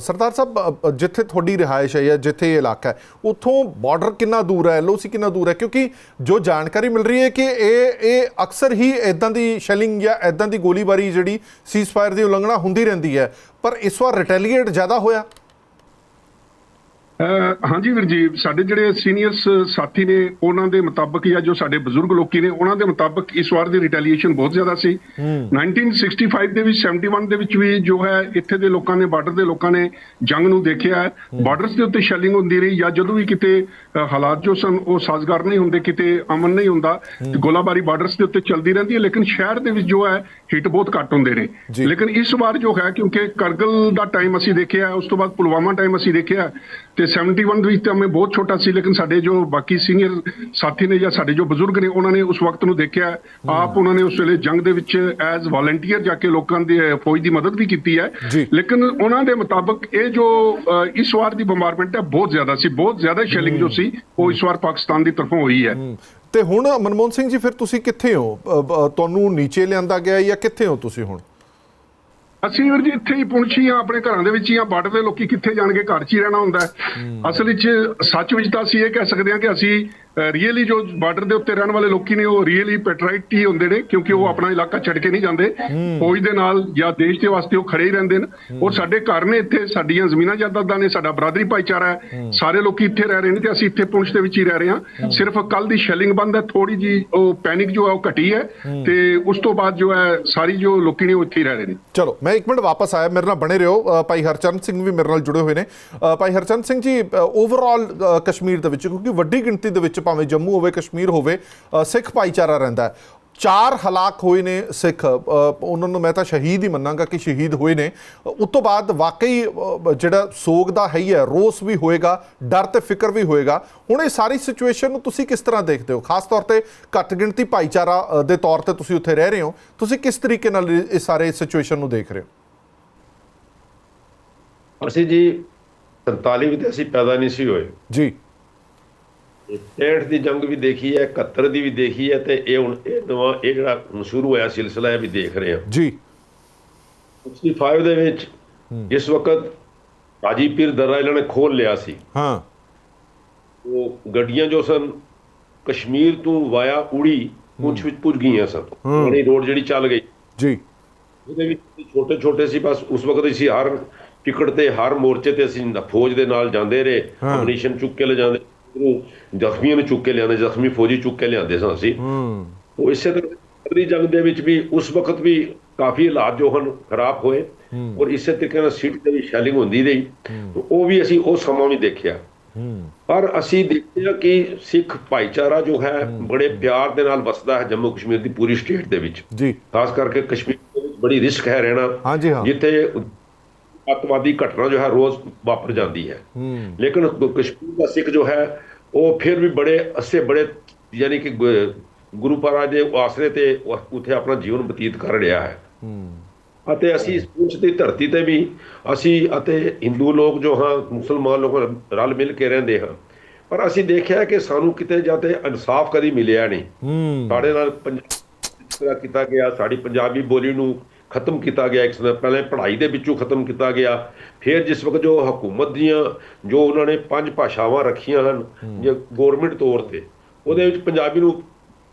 [SPEAKER 1] ਸਰਦਾਰ ਸਾਹਿਬ ਜਿੱਥੇ ਤੁਹਾਡੀ ਰਿਹਾਇਸ਼ ਹੈ ਜਾਂ ਜਿੱਥੇ ਇਹ ਇਲਾਕਾ ਹੈ, ਉੱਥੋਂ ਬਾਰਡਰ ਕਿੰਨਾ ਦੂਰ ਹੈ ਐਲਓਸੀ ਕਿੰਨਾ ਦੂਰ ਹੈ? ਕਿਉਂਕਿ ਜੋ ਜਾਣਕਾਰੀ ਮਿਲ ਰਹੀ ਹੈ ਕਿ ਇਹ ਇਹ ਅਕਸਰ ਹੀ ਇਦਾਂ ਦੀ ਸ਼ੈਲਿੰਗ ਜਾਂ ਇਦਾਂ ਦੀ ਗੋਲੀਬਾਰੀ ਜਿਹੜੀ ਸੀਜ਼ਫਾਇਰ ਦੀ ਉਲੰਘਣਾ ਹੁੰਦੀ ਰਹਿੰਦੀ ਹੈ, ਪਰ ਇਸ ਵਾਰ ਰਿਟੈਲੀਏਟ ਜ਼ਿਆਦਾ ਹੋਇਆ।
[SPEAKER 2] ਹਾਂਜੀ ਵੀਰ ਜੀ ਸਾਡੇ ਜਿਹੜੇ ਸੀਨੀਅਰਸ ਸਾਥੀ ਨੇ ਉਹਨਾਂ ਦੇ ਮੁਤਾਬਕ ਜਾਂ ਜੋ ਸਾਡੇ ਬਜ਼ੁਰਗ ਲੋਕੀ ਨੇ ਉਹਨਾਂ ਦੇ ਮੁਤਾਬਕ ਇਸ ਵਾਰ ਦੀ ਰਿਟੈਲੀਏਸ਼ਨ ਬਹੁਤ ਜ਼ਿਆਦਾ ਸੀ। 1965 ਦੇ ਵਿੱਚ 71 ਦੇ ਵਿੱਚ ਵੀ ਜੋ ਹੈ ਇੱਥੇ ਦੇ ਲੋਕਾਂ ਨੇ ਬਾਰਡਰ ਦੇ ਲੋਕਾਂ ਨੇ ਜੰਗ ਨੂੰ ਦੇਖਿਆ ਬਾਰਡਰਸ ਦੇ ਉੱਤੇ ਸ਼ੈਲਿੰਗ ਹੁੰਦੀ ਰਹੀ ਜਾਂ ਜਦੋਂ ਵੀ ਕਿਤੇ ਹਾਲਾਤ ਜੋ ਸਨ ਉਹ ਸਾਜ਼ਗਾਰ ਨਹੀਂ ਹੁੰਦੇ ਕਿਤੇ ਅਮਨ ਨਹੀਂ ਹੁੰਦਾ ਗੋਲਾਬਾਰੀ ਬਾਰਡਰਸ ਦੇ ਉੱਤੇ ਚੱਲਦੀ ਰਹਿੰਦੀ ਹੈ ਲੇਕਿਨ ਸ਼ਹਿਰ ਦੇ ਵਿੱਚ ਜੋ ਹੈ ਹਿੱਟ ਬਹੁਤ ਘੱਟ ਹੁੰਦੇ ਨੇ। ਲੇਕਿਨ ਇਸ ਵਾਰ ਜੋ ਹੈ ਕਿਉਂਕਿ ਕਰਗਲ ਦਾ ਟਾਈਮ ਅਸੀਂ ਦੇਖਿਆ ਉਸ ਤੋਂ ਬਾਅਦ ਪੁਲਵਾਮਾ ਟਾਈਮ ਅਸੀਂ ਦੇਖਿਆ ਤੇ 71 ਦੇ ਵਿੱਚ ਤਾਂ ਮੈਂ ਬਹੁਤ ਛੋਟਾ ਸੀ ਲੇਕਿਨ ਸਾਡੇ ਜੋ ਬਾਕੀ ਸੀਨੀਅਰ ਸਾਥੀ ਨੇ ਜਾਂ ਸਾਡੇ ਜੋ ਬਜ਼ੁਰਗ ਨੇ ਉਹਨਾਂ ਨੇ ਉਸ ਵਕਤ ਨੂੰ ਦੇਖਿਆ। ਆਪ ਉਹਨਾਂ ਨੇ ਉਸ ਵੇਲੇ ਜੰਗ ਦੇ ਵਿੱਚ ਐਜ਼ ਵਾਲੰਟੀਅਰ ਜਾ ਕੇ ਲੋਕਾਂ ਦੀ ਫੌਜ ਦੀ ਮਦਦ ਵੀ ਕੀਤੀ ਹੈ। ਲੇਕਿਨ ਉਹਨਾਂ ਦੇ ਮੁਤਾਬਕ ਇਹ ਜੋ ਇਸ ਵਾਰ ਦੀ ਬੰਬਾਰਮੈਂਟ ਹੈ ਬਹੁਤ ਜ਼ਿਆਦਾ ਸੀ ਬਹੁਤ ਜ਼ਿਆਦਾ ਸ਼ੈਲਿੰਗ ਜੋ ਸੀ ਉਹ ਇਸ ਵਾਰ ਪਾਕਿਸਤਾਨ ਦੀ ਤਰਫੋਂ ਹੋਈ ਹੈ।
[SPEAKER 1] ਤੇ ਹੁਣ ਮਨਮੋਹਨ ਸਿੰਘ ਜੀ ਫਿਰ ਤੁਸੀਂ ਕਿੱਥੇ ਹੋ? ਤੁਹਾਨੂੰ ਨੀਚੇ ਲਿਆਂਦਾ ਗਿਆ ਜਾਂ ਕਿੱਥੇ ਹੋ ਤੁਸੀਂ ਹੁਣ?
[SPEAKER 2] ਅਸੀਂ ਵੀਰ ਜੀ ਇੱਥੇ ਹੀ ਪੁੰਛੀ ਆ ਆਪਣੇ ਘਰਾਂ ਦੇ ਵਿੱਚ ਹੀ ਆ ਬਾਰਡਰ ਦੇ ਲੋਕੀ ਕਿੱਥੇ ਜਾਣਗੇ ਘਰ 'ਚ ਹੀ ਰਹਿਣਾ ਹੁੰਦਾ। ਅਸਲ ਵਿੱਚ ਸੱਚ ਵਿੱਚ ਤਾਂ ਅਸੀਂ ਇਹ ਕਹਿ ਸਕਦੇ ਹਾਂ ਕਿ ਅਸੀਂ ਰੀਅਲੀ ਜੋ ਬਾਰਡਰ ਦੇ ਉੱਤੇ ਰਹਿਣ ਵਾਲੇ ਲੋਕੀ ਨੇ ਉਹ ਰੀਅਲੀ ਪੈਟਰਾਈਟ ਹੀ ਹੁੰਦੇ ਨੇ ਕਿਉਂਕਿ ਉਹ ਆਪਣਾ ਇਲਾਕਾ ਛੱਡ ਕੇ ਨਹੀਂ ਜਾਂਦੇ। ਫੌਜ ਦੇ ਨਾਲ ਜਾਂ ਦੇਸ਼ ਦੇ ਵਾਸਤੇ ਉਹ ਖੜੇ ਹੀ ਰਹਿੰਦੇ ਨੇ। ਔਰ ਸਾਡੇ ਘਰ ਨੇ ਇੱਥੇ ਸਾਡੀਆਂ ਜ਼ਮੀਨਾਂ ਜਾਇਦਾਦਾਂ ਨੇ ਸਾਡਾ ਬਰਾਦਰੀ ਭਾਈਚਾਰਾ ਹੈ। ਸਾਰੇ ਲੋਕੀ ਇੱਥੇ ਰਹਿ ਰਹੇ ਨੇ ਤੇ ਅਸੀਂ ਇੱਥੇ ਪੁੰਛ ਦੇ ਵਿੱਚ ਹੀ ਰਹਿ ਰਹੇ ਹਾਂ। ਸਿਰਫ ਕੱਲ ਦੀ ਸ਼ੈਲਿੰਗ ਬੰਦ ਹੈ ਥੋੜੀ ਜੀ ਉਹ ਪੈਨਿਕ ਜੋ ਹੈ ਉਹ ਘਟੀ ਹੈ। ਤੇ ਉਸ ਤੋਂ ਬਾਅਦ ਜੋ ਹੈ ਸਾਰੀ ਜੋ ਲੋਕੀ ਨੇ ਉਹ ਇੱਥੇ ਹੀ ਰਹਿ ਰਹੇ ਨੇ।
[SPEAKER 1] ਚਲੋ ਮੈਂ ਇੱਕ ਮਿੰਟ ਵਾਪਸ ਆਇਆ ਮੇਰੇ ਨਾਲ ਬਣੇ ਰਹੋ। ਭਾਈ ਹਰਚਰਨ ਸਿੰਘ ਵੀ ਮੇਰੇ ਨਾਲ ਜੁੜੇ ਹੋਏ ਨੇ। ਭਾਈ ਹਰਚਰਨ ਸਿੰਘ ਜੀ ਓਵਰਆਲ ਕਸ਼ਮੀਰ ਦੇ ਵਿੱਚ ਕਿਉਂਕਿ ਵੱਡੀ ਗਿਣਤੀ ਦੇ ਵਿੱਚ ਭਾਵੇਂ ਜੰਮੂ ਹੋਵੇ ਕਸ਼ਮੀਰ ਹੋਵੇ ਸਿੱਖ ਭਾਈਚਾਰਾ ਰਹਿੰਦਾ ਹੈ। ਚਾਰ ਹਲਾਕ ਹੋਏ ਨੇ ਸਿੱਖ। ਉਹਨਾਂ ਨੂੰ ਮੈਂ ਤਾਂ ਸ਼ਹੀਦ ਹੀ ਮੰਨਾਂਗਾ ਕਿ ਸ਼ਹੀਦ ਹੋਏ ਨੇ। ਉਸ ਤੋਂ ਬਾਅਦ ਵਾਕਈ ਜਿਹੜਾ ਸੋਗ ਦਾ ਹੈ ਹੀ ਹੈ ਰੋਸ ਵੀ ਹੋਏਗਾ ਡਰ ਤੇ ਫਿਕਰ ਵੀ ਹੋਏਗਾ। ਹੁਣ ਇਹ ਸਾਰੀ ਸਿਚੁਏਸ਼ਨ ਨੂੰ ਤੁਸੀਂ ਕਿਸ ਤਰ੍ਹਾਂ ਦੇਖਦੇ ਹੋ? ਖਾਸ ਤੌਰ ਤੇ ਘੱਟ ਗਿਣਤੀ ਭਾਈਚਾਰਾ ਦੇ ਤੌਰ ਤੇ ਤੁਸੀਂ ਉੱਥੇ ਰਹਿ ਰਹੇ ਹੋ। ਤੁਸੀਂ ਕਿਸ ਤਰੀਕੇ ਨਾਲ ਇਹ ਸਾਰੇ ਸਿਚੁਏਸ਼ਨ ਨੂੰ ਦੇਖ ਰਹੇ ਹੋ?
[SPEAKER 3] ਅਸੀਂ ਜੀ 47 ਵਿੱਚ ਅਸੀਂ ਪੈਦਾ ਨਹੀਂ ਸੀ ਹੋਏ।
[SPEAKER 1] ਜੀ।
[SPEAKER 3] 63 ਦੀ ਜੰਗ ਵੀ ਦੇਖੀ ਹੈ 71 ਦੀ ਵੀ ਦੇਖੀ ਹੈ ਤੇ ਇਹ ਹੁਣ ਇਹ ਨਵਾਂ ਇਹ ਜਿਹੜਾ ਹੁਣ ਸ਼ੁਰੂ ਹੋਇਆ ਸਿਲਸਿਲਾ ਇਹ ਵੀ ਦੇਖ ਰਹੇ ਹਾਂ।
[SPEAKER 1] ਜੀ।
[SPEAKER 3] 65 ਦੇ ਵਿੱਚ ਇਸ ਵਕਤ ਹਾਜੀ ਪੀਰ ਦਰਾ ਇਹਨਾਂ ਨੇ ਖੋਲ ਲਿਆ ਸੀ।
[SPEAKER 1] ਹਾਂ।
[SPEAKER 3] ਉਹ ਗੱਡੀਆਂ ਜੋ ਸਨ ਕਸ਼ਮੀਰ ਤੋਂ ਵਾਇਆ ਉੜੀ ਪੁੰਛ ਵਿੱਚ ਪੁੱਜ ਗਈਆਂ ਸਨ। ਬੜੀ ਰੋਡ ਜਿਹੜੀ ਚੱਲ ਗਈ।
[SPEAKER 1] ਜੀ।
[SPEAKER 3] ਉਹਦੇ ਵਿੱਚ ਛੋਟੇ ਛੋਟੇ ਸੀ ਬਸ ਉਸ ਵਕਤ ਅਸੀਂ ਹਰ ਟਿਕਟ ਤੇ ਹਰ ਮੋਰਚੇ ਤੇ ਅਸੀਂ ਫੌਜ ਦੇ ਨਾਲ ਜਾਂਦੇ ਰਹੇ। ਅਮਨੀਸ਼ਨ ਚੁੱਕ ਕੇ ਲੈ ਜਾਂਦੇ ਜ਼ਖਮੀਆਂ ਨੂੰ ਚੁੱਕ ਕੇ ਲਿਆਉਂਦੇ ਜ਼ਖਮੀ ਫੌਜੀ ਚੁੱਕ ਕੇ ਲਿਆਉਂਦੇ ਸਾਂ ਅਸੀਂ।
[SPEAKER 1] ਹੂੰ।
[SPEAKER 3] ਉਹ ਇਸੇ ਤਰ੍ਹਾਂ ਅਗਲੀ ਜੰਗ ਦੇ ਵਿੱਚ ਵੀ ਉਸ ਵਕਤ ਵੀ ਕਾਫੀ ਹਾਲਾਤ ਜੋ ਹਨ ਖਰਾਬ ਹੋਏ ਔਰ ਇਸੇ ਤਰੀਕੇ ਨਾਲ ਸਿਟੀ ਤੇ ਵੀ ਸ਼ੈਲਿੰਗ ਹੁੰਦੀ ਰਹੀ। ਉਹ ਵੀ ਅਸੀਂ ਉਹ ਸਮਾਂ ਵੀ ਦੇਖਿਆ। ਪਰ ਅਸੀਂ ਦੇਖਿਆ ਕਿ ਸਿੱਖ ਭਾਈਚਾਰਾ ਜੋ ਹੈ ਬੜੇ ਪਿਆਰ ਦੇ ਨਾਲ ਵਸਦਾ ਹੈ ਜੰਮੂ ਕਸ਼ਮੀਰ ਦੀ ਪੂਰੀ ਸਟੇਟ ਦੇ ਵਿੱਚ।
[SPEAKER 1] ਜੀ।
[SPEAKER 3] ਖਾਸ ਕਰਕੇ ਕਸ਼ਮੀਰ ਦੇ ਵਿੱਚ ਬੜੀ ਰਿਸਕ ਹੈ ਰਹਿਣਾ।
[SPEAKER 1] ਹਾਂਜੀ ਹਾਂ।
[SPEAKER 3] ਜਿੱਥੇ ਅੱਤਵਾਦੀ ਘਟਨਾ ਜੋ ਹੈ ਰੋਜ਼ ਵਾਪਰ ਜਾਂਦੀ ਹੈ।
[SPEAKER 1] ਹੂੰ।
[SPEAKER 3] ਲੇਕਿਨ ਕ- ਕਸ਼ਮੀਰ ਦਾ ਸਿੱਖ ਜੋ ਹੈ ਉਹ ਫਿਰ ਵੀ ਬੜੇ ਅਸੇ ਬੜੇ ਯਾਨੀ ਕਿ ਗੁ- ਗੁਰੂ ਮਹਾਰਾਜ ਦੇ ਆਸਰੇ ਤੇ ਉੱਥੇ ਆਪਣਾ ਜੀਵਨ ਬਤੀਤ ਕਰ ਰਿਹਾ ਹੈ। ਅਤੇ ਅਸੀਂ ਇਸ ਪੁੰਛ ਦੀ ਧਰਤੀ ਤੇ ਵੀ ਅਸੀਂ ਅਤੇ ਹਿੰਦੂ ਲੋਕ ਜੋ ਹਾਂ ਮੁਸਲਮਾਨ ਲੋਕ ਰਲ ਮਿਲ ਕੇ ਰਹਿੰਦੇ ਹਾਂ। ਪਰ ਅਸੀਂ ਦੇਖਿਆ ਕਿ ਸਾਨੂੰ ਕਿਤੇ ਜਾਂਦੇ ਇਨਸਾਫ ਕਦੀ ਮਿਲਿਆ ਨਹੀਂ। ਸਾਡੇ ਨਾਲ ਪੰਜਾਬ ਕੀਤਾ ਗਿਆ ਸਾਡੀ ਪੰਜਾਬੀ ਬੋਲੀ ਨੂੰ ਖਤਮ ਕੀਤਾ ਗਿਆ ਇੱਕ ਸਮੇਂ ਪਹਿਲੇ ਪੜ੍ਹਾਈ ਦੇ ਵਿੱਚੋਂ ਖਤਮ ਕੀਤਾ ਗਿਆ। ਫਿਰ ਜਿਸ ਵਕਤ ਜੋ ਹਕੂਮਤ ਦੀਆਂ ਜੋ ਉਹਨਾਂ ਨੇ ਪੰਜ ਭਾਸ਼ਾਵਾਂ ਰੱਖੀਆਂ ਹਨ ਜੇ ਗਵਰਨਮੈਂਟ ਤੌਰ ਤੇ ਉਹਦੇ ਵਿੱਚ ਪੰਜਾਬੀ ਨੂੰ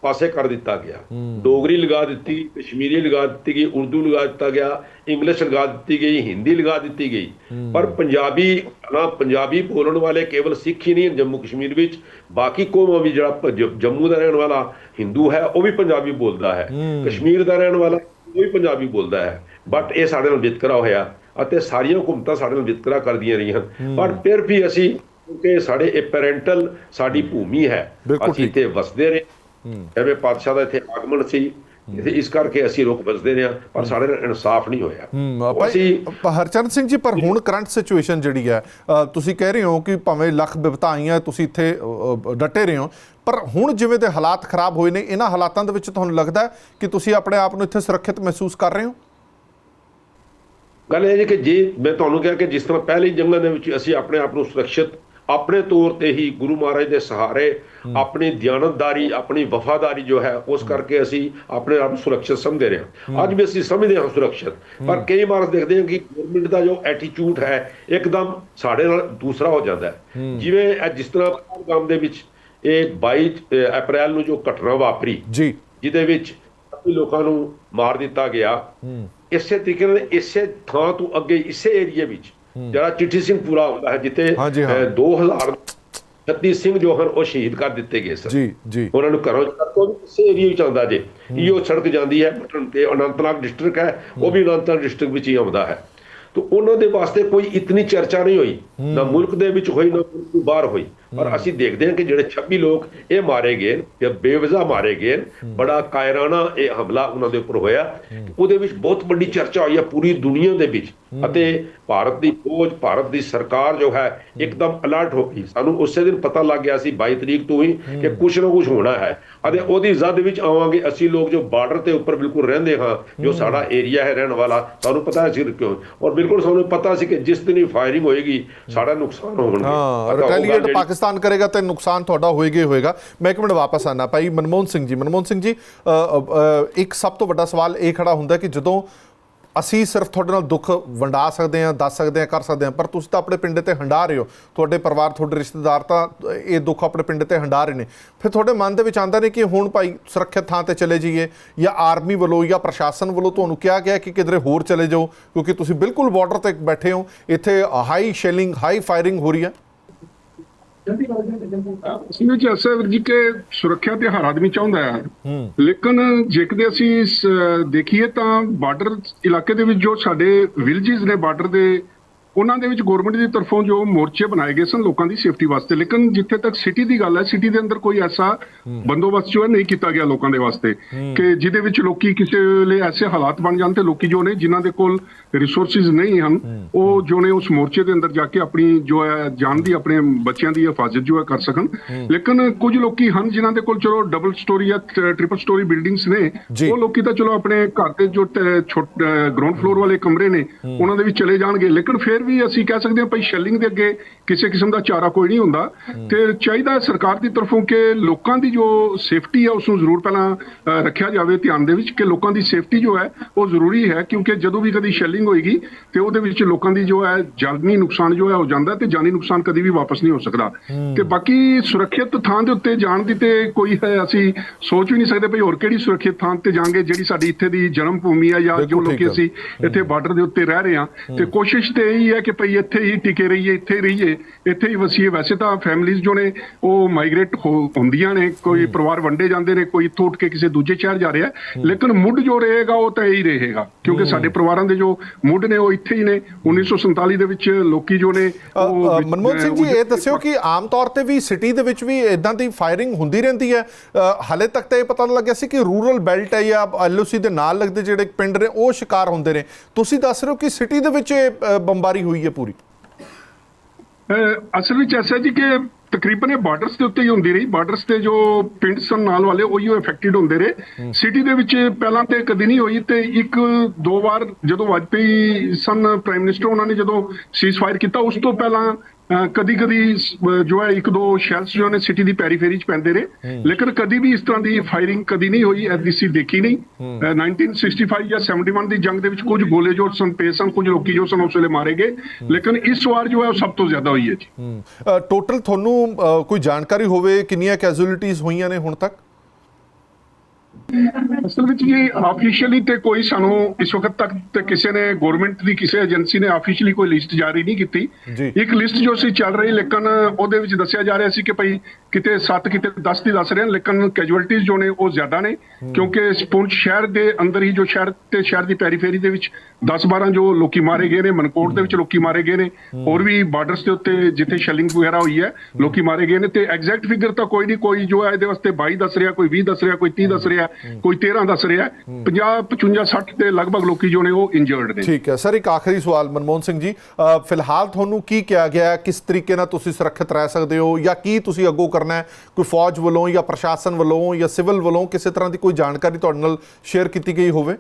[SPEAKER 3] ਪਾਸੇ ਕਰ ਦਿੱਤਾ ਗਿਆ। ਡੋਗਰੀ ਲਗਾ ਦਿੱਤੀ ਕਸ਼ਮੀਰੀ ਲਗਾ ਦਿੱਤੀ ਗਈ ਉਰਦੂ ਲਗਾ ਦਿੱਤਾ ਗਿਆ ਇੰਗਲਿਸ਼ ਲਗਾ ਦਿੱਤੀ ਗਈ ਹਿੰਦੀ ਲਗਾ ਦਿੱਤੀ ਗਈ। ਪਰ ਪੰਜਾਬੀ ਨਾ ਪੰਜਾਬੀ ਬੋਲਣ ਵਾਲੇ ਕੇਵਲ ਸਿੱਖ ਹੀ ਨਹੀਂ ਜੰਮੂ ਕਸ਼ਮੀਰ ਵਿੱਚ ਬਾਕੀ ਕੌਮਾਂ ਵੀ ਜਿਹੜਾ ਜੰਮੂ ਦਾ ਰਹਿਣ ਵਾਲਾ ਹਿੰਦੂ ਹੈ ਉਹ ਵੀ ਪੰਜਾਬੀ ਬੋਲਦਾ ਹੈ। ਕਸ਼ਮੀਰ ਦਾ ਰਹਿਣ ਵਾਲਾ ਵੀ ਪੰਜਾਬੀ ਬੋਲਦਾ ਹੈ। ਬਟ ਇਹ ਸਾਡੇ ਨਾਲ ਵਿਤਕਰਾ ਹੋਇਆ ਅਤੇ ਸਾਰੀਆਂ ਹੁਕੂਮਤਾਂ ਸਾਡੇ ਨਾਲ ਵਿਤਕਰਾ ਕਰਦੀਆਂ ਰਹੀਆਂ ਪਰ ਫਿਰ ਵੀ ਅਸੀਂ ਕਿਉਂਕਿ ਸਾਡੇ ਇਹ ਪੈਰੈਂਟਲ ਸਾਡੀ ਭੂਮੀ ਹੈ ਅਸੀਂ। ਇੱਥੇ ਵਸਦੇ ਰਹੇ। ਐਵੇਂ ਪਾਤਸ਼ਾਹ ਦਾ ਇੱਥੇ ਆਗਮਨ ਸੀ। ਇੱਥੇ ਇਸ ਕਰਕੇ ਅਸੀਂ ਵਸਦੇ ਰਹੇ ਹਾਂ, ਪਰ ਸਾਡੇ ਨਾਲ ਇਨਸਾਫ ਨਹੀਂ ਹੋਇਆ। ਅਸੀਂ
[SPEAKER 1] ਹਰਚਰਨ ਸਿੰਘ ਜੀ ਪਰ ਹੁਣ ਕਰੰਟ ਸਿਚੁਏਸ਼ਨ ਜਿਹੜੀ ਹੈ ਤੁਸੀਂ ਕਹਿ ਰਹੇ ਹੋ ਕਿ ਭਾਵੇਂ ਲੱਖ ਆਈਆਂ ਤੁਸੀਂ ਇੱਥੇ ਡਟੇ ਰਹੇ ਹੋ ਪਰ ਹੁਣ ਜਿਵੇਂ ਦੇ ਹਾਲਾਤ ਖਰਾਬ ਹੋਏ ਨੇ ਇਹਨਾਂ ਹਾਲਾਤਾਂ ਦੇ ਵਿੱਚ ਤੁਹਾਨੂੰ ਲੱਗਦਾ ਕਿ ਤੁਸੀਂ ਆਪਣੇ ਆਪ ਨੂੰ ਇੱਥੇ ਸੁਰੱਖਿਅਤ ਮਹਿਸੂਸ ਕਰ ਰਹੇ ਹੋ?
[SPEAKER 3] ਗੱਲ ਇਹ ਹੈ ਕਿ ਜੇ ਮੈਂ ਤੁਹਾਨੂੰ ਕਿਹਾ ਕਿ ਜਿਸ ਤਰ੍ਹਾਂ ਪਹਿਲੀ ਜੰਗਾਂ ਦੇ ਵਿੱਚ ਅਸੀਂ ਆਪਣੇ ਆਪ ਨੂੰ ਸੁਰੱਖਿਅਤ ਆਪਣੇ ਤੌਰ ਤੇ ਹੀ ਗੁਰੂ ਮਹਾਰਾਜ ਦੇ ਸਹਾਰੇ ਆਪਣੀ ਦਿਆਨਤਦਾਰੀ ਆਪਣੀ ਵਫਾਦਾਰੀ ਜੋ ਹੈ ਉਸ ਕਰਕੇ ਅਸੀਂ ਆਪਣੇ ਆਪ ਨੂੰ ਸੁਰੱਖਿਅਤ ਸਮਝਦੇ ਰਹੇ ਹਾਂ। ਅੱਜ ਵੀ ਅਸੀਂ ਸਮਝਦੇ ਹਾਂ ਸੁਰੱਖਿਅਤ ਪਰ ਕਈ ਵਾਰ ਦੇਖਦੇ ਹਾਂ ਕਿ ਗਵਰਨਮੈਂਟ ਦਾ ਜੋ ਐਟੀਟਿਊਡ ਹੈ ਇੱਕਦਮ ਸਾਡੇ ਨਾਲ ਦੂਸਰਾ ਹੋ ਜਾਂਦਾ ਹੈ। ਜਿਵੇਂ ਜਿਸ ਤਰ੍ਹਾਂ ਪਹਿਲਗਾਮ ਦੇ ਵਿੱਚ ਇਹ 22 ਅਪ੍ਰੈਲ ਨੂੰ ਜੋ ਘਟਨਾ ਵਾਪਰੀ
[SPEAKER 1] ਜੀ।
[SPEAKER 3] ਜਿਹਦੇ ਵਿੱਚ ਕਾਫੀ ਲੋਕਾਂ ਨੂੰ ਮਾਰ ਦਿੱਤਾ ਗਿਆ। ਇਸੇ ਤਰੀਕੇ ਨਾਲ ਇਸੇ ਥਾਂ ਤੋਂ ਅੱਗੇ ਇਸੇ ਏਰੀਆ ਵਿੱਚ ਜਿਹੜਾ ਚਿੱਠੀ ਸਿੰਘ ਪੂਰਾ ਹੁੰਦਾ ਹੈ ਜਿੱਥੇ
[SPEAKER 1] ਹਾਂਜੀ, ਹਾਂ।
[SPEAKER 3] ਅਹ, 2000 36 ਸਿੰਘ ਜੋ ਹਨ ਉਹ ਸ਼ਹੀਦ ਕਰ ਦਿੱਤੇ ਗਏ ਸਨ।
[SPEAKER 1] ਜੀ ਜੀ।
[SPEAKER 3] ਉਹਨਾਂ ਨੂੰ ਘਰੋਂ ਕੋਈ ਵੀ ਇਸੇ ਏਰੀਆ ਵਿੱਚ ਆਉਂਦਾ ਜੇ। ਇਹੋ ਸੜਕ ਜਾਂਦੀ ਹੈ ਤੇ ਅਨੰਤਨਾਗ ਡਿਸਟ੍ਰਿਕਟ ਹੈ ਉਹ ਵੀ ਅਨੰਤਨਾਗ ਡਿਸਟ੍ਰਿਕਟ ਵਿੱਚ ਹੀ ਆਉਂਦਾ ਹੈ। ਤਾਂ ਉਹਨਾਂ ਦੇ ਵਾਸਤੇ ਕੋਈ ਇਤਨੀ ਚਰਚਾ ਨਹੀਂ ਹੋਈ। ਨਾ ਮੁਲਕ ਦੇ ਵਿੱਚ ਹੋਈ ਨਾ ਬਾਹਰ ਹੋਈ। ਪਰ ਅਸੀਂ ਦੇਖਦੇ ਹਾਂ ਕਿ ਜਿਹੜੇ 26 ਲੋਕ ਇਹ ਮਾਰੇ ਗਏ ਜਾਂ ਬੇਵਜ਼ਾ ਮਾਰੇ ਗਏ ਬੜਾ ਕਾਇਰਾਨਾ ਇਹ ਹਮਲਾ ਉਹਨਾਂ ਦੇ ਉੱਪਰ ਹੋਇਆ। ਉਹਦੇ ਵਿੱਚ ਬਹੁਤ ਵੱਡੀ ਚਰਚਾ ਹੋਈ ਹੈ ਪੂਰੀ ਦੁਨੀਆ ਦੇ ਵਿੱਚ। ਅਤੇ ਭਾਰਤ ਦੀ ਫੌਜ ਭਾਰਤ ਦੀ ਸਰਕਾਰ ਜੋ ਹੈ ਇੱਕਦਮ ਅਲਰਟ ਹੋ ਗਈ। ਸਾਨੂੰ ਉਸੇ ਦਿਨ ਪਤਾ ਲੱਗ ਗਿਆ ਸੀ 22 ਤਰੀਕ ਤੋਂ ਹੀ ਕਿ ਕੁਝ ਨਾ ਕੁਝ ਹੋਣਾ ਹੈ। ਅਤੇ ਉਹਦੀ ਜ਼ਦ ਵਿੱਚ ਆਵਾਂਗੇ ਅਸੀਂ ਲੋਕ ਜੋ ਬਾਰਡਰ ਤੇ ਉੱਪਰ ਬਿਲਕੁਲ ਰਹਿੰਦੇ ਹਾਂ ਜੋ ਸਾਡਾ ਏਰੀਆ ਹੈ ਰਹਿਣ ਵਾਲਾ ਸਾਨੂੰ ਪਤਾ ਸੀ ਕਿਉਂ ਔਰ ਬਿਲਕੁਲ ਸਾਨੂੰ ਪਤਾ ਸੀ ਕਿ ਜਿਸ ਦਿਨ ਹੀ ਫਾਇਰਿੰਗ ਹੋਏਗੀ ਸਾਡਾ ਨੁਕਸਾਨ ਹੋਣਗੇ।
[SPEAKER 1] ਹਾਂ ਰਿਟੈਲੀਏਟ
[SPEAKER 3] ਜਿਹੜੀ-
[SPEAKER 1] ਪਾਕਿਸਤਾਨ ਕਰੇਗਾ ਤੇ ਨੁਕਸਾਨ ਤੁਹਾਡਾ ਹੋਏਗਾ ਹੀ ਹੋਏਗਾ। ਮੈਂ ਇੱਕ ਮਿੰਟ ਵਾਪਸ ਆਣਾ ਭਾਈ, ਮਨਮੋਹਨ ਸਿੰਘ ਜੀ। ਮਨਮੋਹਨ ਸਿੰਘ ਜੀ ਇੱਕ ਸਭ ਤੋਂ ਵੱਡਾ ਸਵਾਲ ਇਹ ਖੜਾ ਹੁੰਦਾ ਕਿ ਜਦੋਂ ਅਸੀਂ ਸਿਰਫ ਤੁਹਾਡੇ ਨਾਲ ਦੁੱਖ ਵੰਡਾ ਸਕਦੇ ਹਾਂ, ਦੱਸ ਸਕਦੇ ਹਾਂ, ਕਰ ਸਕਦੇ ਹਾਂ, ਪਰ ਤੁਸੀਂ ਤਾਂ ਆਪਣੇ ਪਿੰਡ ਤੇ ਹੰਡਾ ਰਹੇ ਹੋ। ਤੁਹਾਡੇ ਪਰਿਵਾਰ, ਤੁਹਾਡੇ ਰਿਸ਼ਤੇਦਾਰ ਤਾਂ ਇਹ ਦੁੱਖ ਆਪਣੇ ਪਿੰਡ ਤੇ ਹੰਡਾ ਰਹੇ ਨੇ। ਫਿਰ ਤੁਹਾਡੇ ਮਨ ਦੇ ਵਿੱਚ ਆਉਂਦਾ ਨੇ ਕਿ ਹੁਣ ਭਾਈ ਸੁਰੱਖਿਅਤ ਥਾਂ ਤੇ ਚਲੇ ਜਾਈਏ ਜਾਂ ਆਰਮੀ ਵੱਲੋਂ ਜਾਂ ਪ੍ਰਸ਼ਾਸਨ ਵੱਲੋਂ ਤੁਹਾਨੂੰ ਕਿਹਾ ਗਿਆ ਕਿ ਕਿਧਰੇ ਹੋਰ ਚਲੇ ਜਾਓ, ਕਿਉਂਕਿ ਤੁਸੀਂ ਬਿਲਕੁਲ ਬਾਰਡਰ ਤੇ ਬੈਠੇ ਹੋ। ਇੱਥੇ ਹਾਈ ਸ਼ੈਲਿੰਗ ਹਾਈ ਫਾਇਰਿੰਗ ਹੋ ਰਹੀ ਹੈ।
[SPEAKER 2] ਇਸ ਵਿੱਚ ਐਸਾ ਵੀਰ ਜੀ ਕਿ ਸੁਰੱਖਿਆ ਤੇ ਹਰ ਆਦਮੀ ਚਾਹੁੰਦਾ ਹੈ। ਲੇਕਿਨ ਜੇਕਰ ਅਸੀਂ ਦੇਖੀਏ ਤਾਂ ਬਾਰਡਰ ਇਲਾਕੇ ਦੇ ਵਿੱਚ ਜੋ ਸਾਡੇ ਵਿਲੇजेस ਨੇ ਬਾਰਡਰ ਦੇ ਉਹਨਾਂ ਦੇ ਵਿੱਚ ਗਵਰਨਮੈਂਟ ਦੀ ਤਰਫੋਂ ਜੋ ਮੋਰਚੇ ਬਣਾਏ ਗਏ ਸਨ ਲੋਕਾਂ ਦੀ ਸੇਫਟੀ ਵਾਸਤੇ ਲੇਕਿਨ ਜਿੱਥੇ ਤੱਕ ਸਿਟੀ ਦੀ ਗੱਲ ਹੈ ਸਿਟੀ ਦੇ ਅੰਦਰ ਕੋਈ ਐਸਾ ਬੰਦੋਬਸਤ ਜੋ ਹੈ ਨਹੀਂ ਕੀਤਾ ਗਿਆ ਲੋਕਾਂ ਦੇ ਵਾਸਤੇ ਕਿ ਜਿਹਦੇ ਵਿੱਚ ਲੋਕੀ ਕਿਸੇ ਵੇਲੇ ਐਸੇ ਹਾਲਾਤ ਬਣ ਜਾਣ ਤੇ ਲੋਕੀ ਜੋ ਨੇ ਜਿਨ੍ਹਾਂ ਦੇ ਕੋਲ ਰਿਸੋਰਸਿਸ ਨਹੀਂ ਹਨ ਉਹ ਜੋ ਨੇ ਉਸ ਮੋਰਚੇ ਦੇ ਅੰਦਰ ਜਾ ਕੇ ਆਪਣੀ ਜੋ ਹੈ ਜਾਨ ਦੀ ਆਪਣੇ ਬੱਚਿਆਂ ਦੀ ਹਿਫਾਜ਼ਤ ਜੋ ਹੈ ਕਰ ਸਕਣ। ਲੇਕਿਨ ਕੁਝ ਲੋਕੀ ਹਨ ਜਿਨ੍ਹਾਂ ਦੇ ਕੋਲ ਚਲੋ ਡਬਲ ਸਟੋਰੀ ਜਾਂ ਟ੍ਰਿਪਲ ਸਟੋਰੀ ਬਿਲਡਿੰਗਸ ਨੇ। ਉਹ ਲੋਕੀ ਤਾਂ ਚਲੋ ਆਪਣੇ ਘਰ ਦੇ ਜੋ ਛੋਟੇ ਗਰਾਊਂਡ ਫਲੋਰ ਵਾਲੇ ਕਮਰੇ ਨੇ ਉਹਨਾਂ ਦੇ ਵਿੱਚ ਚਲੇ ਜਾਣਗੇ। ਲੇਕਿਨ ਫਿਰ ਵੀ ਅਸੀਂ ਕਹਿ ਸਕਦੇ ਹਾਂ ਭਾਈ ਸ਼ੈਲਿੰਗ ਦੇ ਅੱਗੇ ਕਿਸੇ ਕਿਸਮ ਦਾ ਚਾਰਾ ਕੋਈ ਨਹੀਂ ਹੁੰਦਾ। ਤੇ ਚਾਹੀਦਾ ਹੈ ਸਰਕਾਰ ਦੀ ਤਰਫੋਂ ਕਿ ਲੋਕਾਂ ਦੀ ਜੋ ਸੇਫਟੀ ਹੈ ਉਸ ਨੂੰ ਜ਼ਰੂਰ ਪਹਿਲਾਂ ਰੱਖਿਆ ਜਾਵੇ ਧਿਆਨ ਦੇ ਵਿੱਚ ਕਿ ਲੋਕਾਂ ਦੀ ਸੇਫਟੀ ਜੋ ਹੈ ਉਹ ਜ਼ਰੂਰੀ ਹੈ ਕਿਉਂਕਿ ਜਦੋਂ ਵੀ ਕਦੀ ਸ਼ੈਲਿੰਗ ਹੋਏਗੀ ਤੇ ਉਹਦੇ ਵਿੱਚ ਲੋਕਾਂ ਦੀ ਜੋ ਹੈ ਜਾਨੀ ਨੁਕਸਾਨ ਜੋ ਹੈ ਹੋ ਜਾਂਦਾ ਤੇ ਜਾਨੀ ਨੁਕਸਾਨ ਕਦੀ ਵੀ ਵਾਪਸ ਨਹੀਂ ਹੋ ਸਕਦਾ। ਤੇ ਬਾਕੀ ਸੁਰੱਖਿਅਤ ਥਾਂ ਦੇ ਉੱਤੇ ਜਾਣ ਦੀ ਤੇ ਕੋਈ ਹੈ ਅਸੀਂ ਸੋਚ ਵੀ ਨਹੀਂ ਸਕਦੇ ਭਈ ਹੋਰ ਕਿਹੜੀ ਸੁਰੱਖਿਅਤ ਥਾਂ ਤੇ ਜਾਾਂਗੇ ਜਿਹੜੀ ਸਾਡੀ ਇੱਥੇ ਦੀ ਜਨਮ ਭੂਮੀ ਹੈ ਜਾਂ ਜੋ ਲੋਕੀ। ਅਸੀਂ ਇੱਥੇ ਬਾਰਡਰ ਦੇ ਉੱਤੇ ਰਹਿ ਰਹੇ ਹਾਂ। ਤੇ ਕੋਸ਼ਿਸ਼ ਤੇ ਇਹੀ ਹੈ ਕਿ ਭਈ ਇੱਥੇ ਹੀ ਟਿਕੇ ਰਹੀਏ ਇੱਥੇ ਰਹੀਏ। ਇੱਥੇ ਹੀ ਵਸੀਏ ਵੈਸੇ ਤਾਂ ਫੈਮਿਲੀਆਂ ਜੋ ਨੇ ਉਹ ਮਾਈਗ੍ਰੇਟ ਹੁੰਦੀਆਂ ਨੇ ਕੋਈ ਪਰਿਵਾਰ ਵੰਡੇ ਜਾਂਦੇ ਨੇ ਕੋਈ ਇੱਥੋਂ ਉੱਠ ਕੇ ਕਿਸੇ ਦੂਜੇ ਸ਼ਹਿਰ ਜਾ ਰਿਹਾ ਲੇਕਿਨ ਮੁੱਢ ਜੋ ਰਹੇਗਾ ਉਹ ਤਾਂ ਇਹੀ ਰਹੇਗਾ। ਕਿਉਂਕਿ ਸਾਡੇ ਪਰਿਵਾਰਾਂ ਦੇ ਜੋ ਮੁੱਢ ਨੇ ਉਹ ਇੱਥੇ ਹੀ ਨੇ। 1947 ਦੇ ਵਿੱਚ ਲੋਕੀ ਜੋ ਨੇ
[SPEAKER 1] ਮਨਮੋਹਨ ਸਿੰਘ ਜੀ
[SPEAKER 2] ਉਹ-
[SPEAKER 1] ਇਹ ਦੱਸਿਓ ਕਿ ਆਮ ਤੌਰ ਤੇ ਵੀ ਸਿਟੀ ਦੇ ਵਿੱਚ ਵੀ ਇਦਾਂ ਦੀ ਫਾਇਰਿੰਗ ਹੁੰਦੀ ਰਹਿੰਦੀ ਹੈ। ਹਾਲੇ ਤੱਕ ਤਾਂ ਇਹ ਪਤਾ ਲੱਗਿਆ ਸੀ ਕਿ ਰੂਰਲ ਬੈਲਟ ਹੈ ਜਾਂ ਐਲਓਸੀ ਦੇ ਨਾਲ ਲੱਗਦੇ ਜਿਹੜੇ ਪਿੰਡ ਨੇ ਉਹ ਸ਼ਿਕਾਰ ਹੁੰਦੇ ਨੇ। ਤੁਸੀਂ ਦੱਸ ਰਹੇ ਹੋ ਕਿ ਸਿਟੀ ਦੇ ਵਿੱਚ ਬੰਬਾਰੀ ਹੋਈ ਹੈ ਪੂਰੀ।
[SPEAKER 2] ਅਸਲ ਵਿੱਚ ਐਸਾ ਜੀ ਕਿ ਤਕਰੀਬਨ ਇਹ ਬਾਰਡਰਸ ਦੇ ਉੱਤੇ ਹੀ ਹੁੰਦੀ ਰਹੀ। ਬਾਰਡਰਸ ਤੇ ਜੋ ਪਿੰਡ ਸਨ ਨਾਲ ਵਾਲੇ ਉਹੀ ਇਫੈਕਟਡ ਹੁੰਦੇ ਰਹੇ। ਸਿਟੀ ਦੇ ਵਿੱਚ ਪਹਿਲਾਂ ਤੇ ਕਦੀ ਨਹੀਂ ਹੋਈ ਤੇ ਇੱਕ ਦੋ ਵਾਰ ਜਦੋਂ ਵਾਜਪੇਈ ਸਨ ਪ੍ਰਾਈਮ ਮਿਨਿਸਟਰ ਉਹਨਾਂ ਨੇ ਜਦੋਂ ਸੀਜ਼ਫਾਇਰ ਕੀਤਾ ਉਸ ਤੋਂ ਪਹਿਲਾਂ ਕਦੀ ਕਦੀ ਜੋ ਹੈ ਇੱਕ ਦੋ ਸ਼ੈਲਸ ਜੋ ਨੇ ਸਿਟੀ ਦੀ ਪੈਰੀਫੇਰੀ ਚ ਪੈਂਦੇ ਰਹੇ ਲੇਕਿਨ ਕਦੀ ਵੀ ਇਸ ਤਰ੍ਹਾਂ ਦੀ ਫਾਇਰਿੰਗ ਕਦੀ ਨਹੀਂ ਹੋਈ ਐਸਡੀਸੀ ਦੇਖੀ ਨਹੀਂ। ਅਹ 1965 ਜਾਂ 71 ਦੀ ਜੰਗ ਦੇ ਵਿੱਚ ਕੁਝ ਗੋਲੇ ਜੋ ਸਨ ਪਏ ਸਨ ਕੁਝ ਲੋਕੀ ਜੋ ਸਨ ਉਸ ਵੇਲੇ ਮਾਰੇ ਗਏ। ਲੇਕਿਨ ਇਸ ਵਾਰ ਜੋ ਹੈ ਉਹ ਸਭ ਤੋਂ ਜ਼ਿਆਦਾ ਹੋਈ ਹੈ ਜੀ।
[SPEAKER 1] ਟੋਟਲ ਤੁਹਾਨੂੰ ਕੋਈ ਜਾਣਕਾਰੀ ਹੋਵੇ ਕਿੰਨੀਆਂ ਕੈਜੂਅਲਟੀਜ਼ ਹੋਈਆਂ ਨੇ ਹੁਣ ਤੱਕ?
[SPEAKER 2] ਅਸਲ ਵਿੱਚ ਇਹ ਆਫੀਸ਼ੀਅਲੀ ਤੇ ਕੋਈ ਸਾਨੂੰ ਇਸ ਵਕਤ ਤੱਕ ਤੇ ਕਿਸੇ ਨੇ ਗਵਰਨਮੈਂਟ ਦੀ ਕਿਸੇ ਏਜੰਸੀ ਨੇ ਆਫੀਸ਼ੀਅਲੀ ਕੋਈ ਲਿਸਟ ਜਾਰੀ ਨਹੀਂ ਕੀਤੀ
[SPEAKER 1] ਜੀ।
[SPEAKER 2] ਇੱਕ ਲਿਸਟ ਜੋ ਸੀ ਚੱਲ ਰਹੀ ਲੇਕਿਨ ਉਹਦੇ ਵਿੱਚ ਦੱਸਿਆ ਜਾ ਰਿਹਾ ਸੀ ਕਿ ਭਈ ਕਿਤੇ 7 ਕਿਤੇ 10 ਦੀ ਦੱਸ ਰਹੇ ਹਨ ਲੇਕਿਨ ਕੈਜੂਅਲਟੀਜ਼ ਜੋ ਨੇ ਉਹ ਜ਼ਿਆਦਾ ਨੇ ਕਿਉਂਕਿ ਸਪੁੰਜ ਸ਼ਹਿਰ ਦੇ ਅੰਦਰ ਹੀ ਜੋ ਸ਼ਹਿਰ ਤੇ ਸ਼ਹਿਰ ਦੀ ਪੈਰੀਫੇਰੀ ਦੇ ਵਿੱਚ 10 12 ਜੋ ਲੋਕੀ ਮਾਰੇ ਗਏ ਨੇ ਮਨਕੋਟ ਦੇ ਵਿੱਚ ਲੋਕੀ ਮਾਰੇ ਗਏ ਨੇ ਹੋਰ ਵੀ ਬਾਰਡਰਸ ਦੇ ਉੱਤੇ ਜਿੱਥੇ ਸ਼ੈਲਿੰਗ ਵਗੈਰਾ ਹੋਈ ਹੈ ਲੋਕੀ ਮਾਰੇ ਗਏ ਨੇ ਤੇ ਐਗਜ਼ੈਕਟ ਫਿਗਰ ਤਾਂ ਕੋਈ ਨਹੀਂ ਕੋਈ ਜੋ ਹੈ ਇਹਦੇ ਵਾਸਤੇ 22 ਦੱਸ ਰਿਹਾ ਕੋਈ 20 ਦੱਸ ਰਿਹਾ ਕੋਈ 30 ਦੱਸ ਰਿਹਾ ਕੋਈ 13 ਦੱਸ ਰਿਹਾ 50 55 60 ਦੇ ਲਗਭਗ ਲੋਕੀ ਜੋ ਨੇ ਉਹ ਇੰਜਰਡ ਨੇ।
[SPEAKER 1] ਠੀਕ ਹੈ ਸਰ ਇੱਕ ਆਖਰੀ ਸਵਾਲ ਮਨਮੋਹਨ ਸਿੰਘ ਜੀ ਫਿਲਹਾਲ ਤੁਹਾਨੂੰ ਕੀ ਕਿਹਾ ਗਿਆ? ਕਿਸ ਤਰੀਕੇ ਨਾਲ ਤੁਸੀਂ ਸੁਰੱਖਿਅਤ ਰਹਿ ਸਕਦੇ ਹੋ ਜਾਂ ਕੀ ਤੁਸੀਂ ਅੱਗੋਂ ਕਰਨਾ ਹੈ? ਕੋਈ ਫੌਜ ਵੱਲੋਂ ਜਾਂ ਪ੍ਰਸ਼ਾਸਨ ਵੱਲੋਂ ਜਾਂ ਸਿਵਲ ਵੱਲੋਂ ਕਿਸੇ ਤਰ੍ਹਾਂ ਦੀ ਕੋਈ ਜਾਣਕਾਰੀ ਤੁਹਾਡੇ ਨਾਲ ਸ਼ੇਅਰ ਕੀਤੀ ਗਈ ਹੋਵੇ?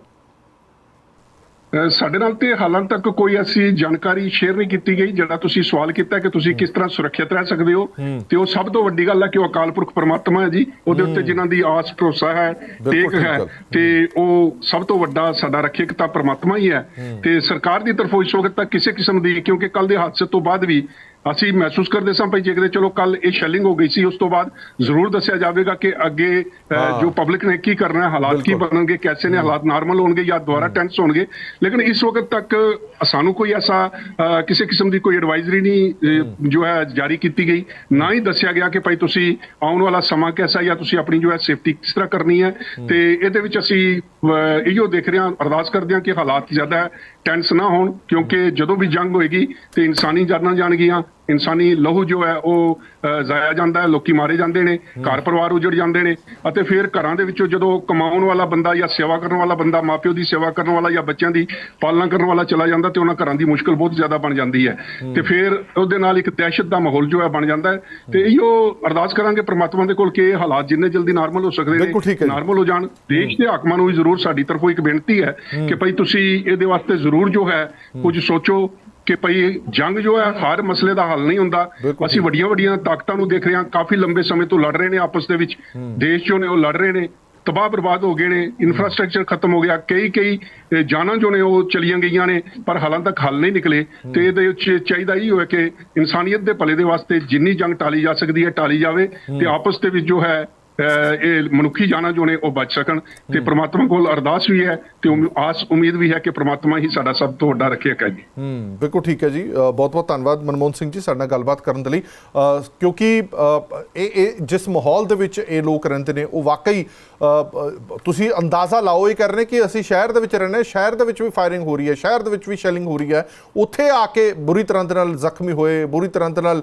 [SPEAKER 2] ਸਾਡੇ ਨਾਲ ਤੇ ਹਾਲਾਂ ਤੱਕ ਕੋਈ ਐਸੀ ਜਾਣਕਾਰੀ ਸ਼ੇਅਰ ਨਹੀਂ ਕੀਤੀ ਗਈ ਜਿਹੜਾ ਤੁਸੀਂ ਸਵਾਲ ਕੀਤਾ ਕਿ ਤੁਸੀਂ ਕਿਸ ਤਰ੍ਹਾਂ ਸੁਰੱਖਿਅਤ ਰਹਿ ਸਕਦੇ ਹੋ। ਤੇ ਉਹ ਸਭ ਤੋਂ ਵੱਡੀ ਗੱਲ ਹੈ ਕਿ ਉਹ ਅਕਾਲ ਪੁਰਖ ਪਰਮਾਤਮਾ ਹੈ ਜੀ। ਉਹਦੇ ਉੱਤੇ ਜਿਨ੍ਹਾਂ ਦੀ ਆਸ ਭਰੋਸਾ ਹੈ ਟੇਕ ਹੈ। ਤੇ ਉਹ ਸਭ ਤੋਂ ਵੱਡਾ ਸਾਡਾ ਰੱਖਿਅਕ ਤਾਂ ਪਰਮਾਤਮਾ ਹੀ ਹੈ। ਤੇ ਸਰਕਾਰ ਦੀ ਤਰਫੋਂ ਇਸ ਵਕਤ ਤੱਕ ਕਿਸੇ ਕਿਸਮ ਦੀ ਕਿਉਂਕਿ ਕੱਲ ਦੇ ਹਾਦਸੇ ਤੋਂ ਬਾਅਦ ਵੀ ਅਸੀਂ ਮਹਿਸੂਸ ਕਰਦੇ ਸਾਂ ਭਾਈ ਜੇ ਕਿਤੇ ਚਲੋ ਕੱਲ ਇਹ ਸ਼ੈਲਿੰਗ ਹੋ ਗਈ ਸੀ ਉਸ ਤੋਂ ਬਾਅਦ ਜ਼ਰੂਰ ਦੱਸਿਆ ਜਾਵੇਗਾ ਕਿ ਅੱਗੇ। ਜੋ ਪਬਲਿਕ ਨੇ ਕੀ ਕਰਨਾ ਹੈ ਹਾਲਾਤ ਕੀ। ਬਣਨਗੇ ਕੈਸੇ ਨੇ ਹਾਲਾਤ ਨਾਰਮਲ ਹੋਣਗੇ ਜਾਂ ਦੁਬਾਰਾ ਟੈਂਸ ਹੋਣਗੇ। ਲੇਕਿਨ ਇਸ ਵਕਤ ਤੱਕ ਸਾਨੂੰ ਕੋਈ ਐਸਾ ਕਿਸੇ ਕਿਸਮ ਦੀ ਕੋਈ ਐਡਵਾਈਜ਼ਰੀ ਨਹੀਂ ਜੋ ਹੈ ਜਾਰੀ ਕੀਤੀ ਗਈ। ਨਾ ਹੀ ਦੱਸਿਆ ਗਿਆ ਕਿ ਭਾਈ ਤੁਸੀਂ ਆਉਣ ਵਾਲਾ ਸਮਾਂ ਕਿਹਦਾ ਜਾਂ ਤੁਸੀਂ ਆਪਣੀ ਜੋ ਹੈ ਸੇਫਟੀ ਕਿਸ ਤਰ੍ਹਾਂ ਕਰਨੀ ਹੈ। ਤੇ ਇਹਦੇ ਵਿੱਚ ਅਸੀਂ ਇਹੋ ਦੇਖ ਰਹੇ ਹਾਂ ਅਰਦਾਸ ਕਰਦੇ ਹਾਂ ਕਿ ਹਾਲਾਤ ਜ਼ਿਆਦਾ ਟੈਂਸ ਨਾ ਹੋਣ ਕਿਉਂਕਿ ਜਦੋਂ ਵੀ ਜੰਗ ਹੋਏਗੀ ਤੇ ਇਨਸਾਨੀ ਜਾਨਾਂ ਜਾਣਗੀਆਂ ਇਨਸਾਨੀ ਲਹੂ ਜੋ ਹੈ ਉਹ ਜ਼ਾਇਆ ਜਾਂਦਾ ਹੈ ਲੋਕੀ ਮਾਰੇ ਜਾਂਦੇ ਨੇ ਘਰ ਪਰਿਵਾਰ ਉਜੜ ਜਾਂਦੇ ਨੇ ਅਤੇ ਫਿਰ ਘਰਾਂ ਦੇ ਵਿੱਚੋਂ ਜਦੋਂ ਕਮਾਉਣ ਵਾਲਾ ਬੰਦਾ ਜਾਂ ਸੇਵਾ ਕਰਨ ਵਾਲਾ ਬੰਦਾ ਮਾਪਿਓ ਦੀ ਸੇਵਾ ਕਰਨ ਵਾਲਾ ਜਾਂ ਬੱਚਿਆਂ ਦੀ ਪਾਲਣਾ ਕਰਨ ਵਾਲਾ ਚਲਾ ਜਾਂਦਾ ਤੇ ਉਹਨਾਂ ਘਰਾਂ ਦੀ ਮੁਸ਼ਕਲ ਬਹੁਤ ਜ਼ਿਆਦਾ ਬਣ ਜਾਂਦੀ ਹੈ। ਤੇ ਫਿਰ ਉਹਦੇ ਨਾਲ ਇੱਕ ਦਹਿਸ਼ਤ ਦਾ ਮਾਹੌਲ ਜੋ ਹੈ ਬਣ ਜਾਂਦਾ ਹੈ। ਤੇ ਇਹੋ ਅਰਦਾਸ ਕਰਾਂਗੇ ਪ੍ਰਮਾਤਮਾ ਦੇ ਕੋਲ ਕਿ ਇਹ ਹਾਲਾਤ ਜਿੰਨੇ ਜਲਦੀ ਨਾਰਮਲ ਹੋ ਸਕਦੇ
[SPEAKER 1] ਜੀ।
[SPEAKER 2] ਨਾਰਮਲ ਹੋ ਜਾਣ। ਦੇਸ਼ ਦੇ ਹਾਕਮਾਂ ਨੂੰ ਵੀ ਜ਼ਰੂਰ ਸਾਡੀ ਤਰਫੋਂ ਇੱਕ ਬੇਨਤੀ ਹੈ ਕਿ ਭਾਈ ਤੁਸੀਂ ਇਹਦੇ ਵਾਸਤੇ ਜ਼ਰੂਰ ਜੋ ਹੈ। ਕੁਝ ਸੋਚੋ ਕਿ ਭਈ ਜੰਗ ਜੋ ਹੈ ਹਰ ਮਸਲੇ ਦਾ ਹੱਲ ਨਹੀਂ ਹੁੰਦਾ। ਅਸੀਂ ਵੱਡੀਆਂ ਵੱਡੀਆਂ ਤਾਕਤਾਂ ਨੂੰ ਦੇਖ ਰਹੇ ਹਾਂ। ਕਾਫੀ ਲੰਬੇ ਸਮੇਂ ਤੋਂ ਲੜ ਰਹੇ ਨੇ ਆਪਸ ਦੇ ਵਿੱਚ। ਦੇਸ਼ ਜੋ ਨੇ ਉਹ ਲੜ ਰਹੇ ਨੇ। ਤਬਾਹ ਬਰਬਾਦ ਹੋ ਗਏ ਨੇ। ਇਨਫਰਾਸਟ੍ਰਕਚਰ ਖਤਮ ਹੋ ਗਿਆ। ਕਈ ਕਈ ਜਾਨਾਂ ਜੋ ਨੇ ਉਹ ਚਲੀਆਂ ਗਈਆਂ ਨੇ। ਪਰ ਹਾਲਾਂ ਤੱਕ ਹੱਲ ਨਹੀਂ ਨਿਕਲੇ। ਤੇ ਇਹਦੇ ਵਿੱਚ ਚਾਹੀਦਾ ਹੀ ਹੋਵੇ ਕਿ ਇਨਸਾਨੀਅਤ ਦੇ ਭਲੇ ਦੇ ਵਾਸਤੇ ਜਿੰਨੀ ਜੰਗ ਟਾਲੀ ਜਾ ਸਕਦੀ ਹੈ ਟਾਲੀ ਜਾਵੇ। ਤੇ ਆਪਸ ਦੇ ਵਿੱਚ ਜੋ ਹੈ ਇਹ ਮਨੁੱਖੀ ਜਾਨਾਂ ਜੋ ਨੇ ਉਹ ਬਚ ਸਕਣ ਤੇ ਪ੍ਰਮਾਤਮਾ ਕੋਲ ਅਰਦਾਸ ਵੀ ਹੈ ਤੇ ਆਸ ਉਮੀਦ ਵੀ ਹੈ ਕਿ ਪ੍ਰਮਾਤਮਾ ਹੀ ਸਾਡਾ ਸਭ ਤੋਂ ਵੱਡਾ ਹੈ ਜੀ।
[SPEAKER 1] ਹੂੰ ਬਿਲਕੁਲ ਠੀਕ ਹੈ ਜੀ। ਬਹੁਤ ਬਹੁਤ ਧੰਨਵਾਦ ਮਨਮੋਹਨ ਸਿੰਘ ਜੀ ਸਾਡੇ ਨਾਲ ਗੱਲਬਾਤ ਕਰਨ ਦੇ ਲਈ। ਕਿਉਂਕਿ ਇਹ ਇਹ ਜਿਸ ਮਾਹੌਲ ਦੇ ਵਿੱਚ ਇਹ ਲੋਕ ਰਹਿੰਦੇ ਨੇ ਉਹ ਵਾਕਈ ਤੁਸੀਂ ਅੰਦਾਜ਼ਾ ਲਾਓ ਇਹ ਕਰ ਰਹੇ ਕਿ ਅਸੀਂ ਸ਼ਹਿਰ ਦੇ ਵਿੱਚ ਰਹਿੰਦੇ ਸ਼ਹਿਰ ਦੇ ਵਿੱਚ ਵੀ ਫਾਇਰਿੰਗ ਹੋ ਰਹੀ ਹੈ ਸ਼ਹਿਰ ਦੇ ਵਿੱਚ ਵੀ ਸ਼ੈਲਿੰਗ ਹੋ ਰਹੀ ਹੈ। ਉੱਥੇ ਆ ਕੇ ਬੁਰੀ ਤਰ੍ਹਾਂ ਦੇ ਨਾਲ ਜ਼ਖਮੀ ਹੋਏ ਬੁਰੀ ਤਰ੍ਹਾਂ ਦੇ ਨਾਲ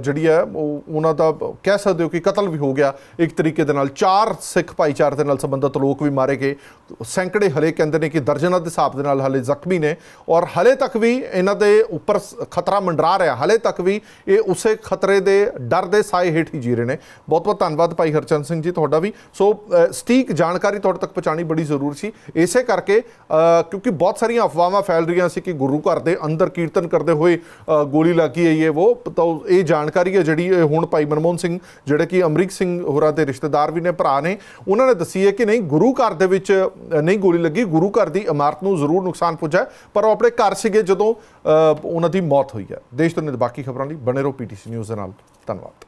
[SPEAKER 1] ਜਿਹੜੀ ਹੈ ਉਹ ਉਹਨਾਂ ਦਾ ਕਹਿ ਸਕਦੇ ਹੋ ਕਿ ਕਤਲ ਵੀ ਹੋ ਗਿਆ। ਇੱਕ ਤਰੀਕੇ ਦੇ ਨਾਲ ਚਾਰ ਸਿੱਖ ਭਾਈਚਾਰੇ ਦੇ ਨਾਲ ਸੰਬੰਧਿਤ ਲੋਕ ਵੀ ਮਾਰੇ ਗਏ। ਸੈਂਕੜੇ ਹਲੇ ਕਹਿੰਦੇ ਨੇ ਕਿ ਦਰਜਨਾਂ ਦੇ ਹਿਸਾਬ ਦੇ ਨਾਲ ਹਲੇ ਜ਼ਖਮੀ ਨੇ ਔਰ ਹਲੇ ਤੱਕ ਵੀ ਇਹਨਾਂ ਦੇ ਉੱਪਰ ਖਤਰਾ ਮੰਡਰਾ ਰਿਹਾ। ਹਲੇ ਤੱਕ ਵੀ ਇਹ ਉਸੇ ਖਤਰੇ ਦੇ ਡਰ ਦੇ ਸਾਏ ਹੇਠ ਹੀ ਜੀ ਰਹੇ ਨੇ। ਬਹੁਤ ਬਹੁਤ ਧੰਨਵਾਦ ਭਾਈ ਹਰਚੰਦ ਸਿੰਘ ਜੀ ਤੁਹਾਡਾ ਵੀ। ਸੋ ਸਟੀਕ ਜਾਣਕਾਰੀ ਤੁਹਾਡੇ ਤੱਕ ਪਹੁੰਚਾਣੀ ਬੜੀ ਜ਼ਰੂਰੀ ਸੀ। ਇਸੇ ਕਰਕੇ ਕਿਉਂਕਿ ਬਹੁਤ ਸਾਰੀਆਂ ਅਫਵਾਹਾਂ ਫੈਲ ਰਹੀਆਂ ਸੀ ਕਿ ਗੁਰੂ ਘਰ ਦੇ ਅੰਦਰ ਕੀਰਤਨ ਕਰਦੇ ਹੋਏ ਅ, ਗੋਲੀ ਲੱਗੀ ਹੈ। ਇਹ ਉਹ ਤਾਂ ਇਹ ਜਾਣਕਾਰੀ ਹੈ ਜਿਹੜੀ ਇਹ ਹੁਣ ਭਾਈ ਮਨਮੋਹਨ ਸਿੰਘ ਜਿਹੜੇ ਕਿ ਅਮਰੀਕ ਸਿੰਘ ਹੋਰਾਂ ਦੇ ਰਿਸ਼ਤੇਦਾਰ ਵੀ ਨੇ, ਭਰਾ ਨੇ। ਉਹਨਾਂ ਨੇ ਦੱਸੀ ਹੈ ਕਿ ਨਹੀਂ, ਗੁਰੂ ਘਰ ਦੇ ਵਿੱਚ ਨਹੀਂ ਗੋਲੀ ਲੱਗੀ। ਗੁਰੂ ਘਰ ਦੀ ਇਮਾਰਤ ਨੂੰ ਜ਼ਰੂਰ ਨੁਕਸਾਨ ਪੁੱਜਾ ਪਰ ਉਹ ਆਪਣੇ ਘਰ ਸੀਗੇ ਜਦੋਂ ਉਹਨਾਂ ਦੀ ਮੌਤ ਹੋਈ ਹੈ। ਦੇਸ਼ ਤੋਂ ਬਾਕੀ ਖਬਰਾਂ ਲਈ ਬਣੇ ਰਹੋ ਪੀਟੀਸੀ ਨਿਊਜ਼ ਦੇ ਨਾਲ। ਧੰਨਵਾਦ।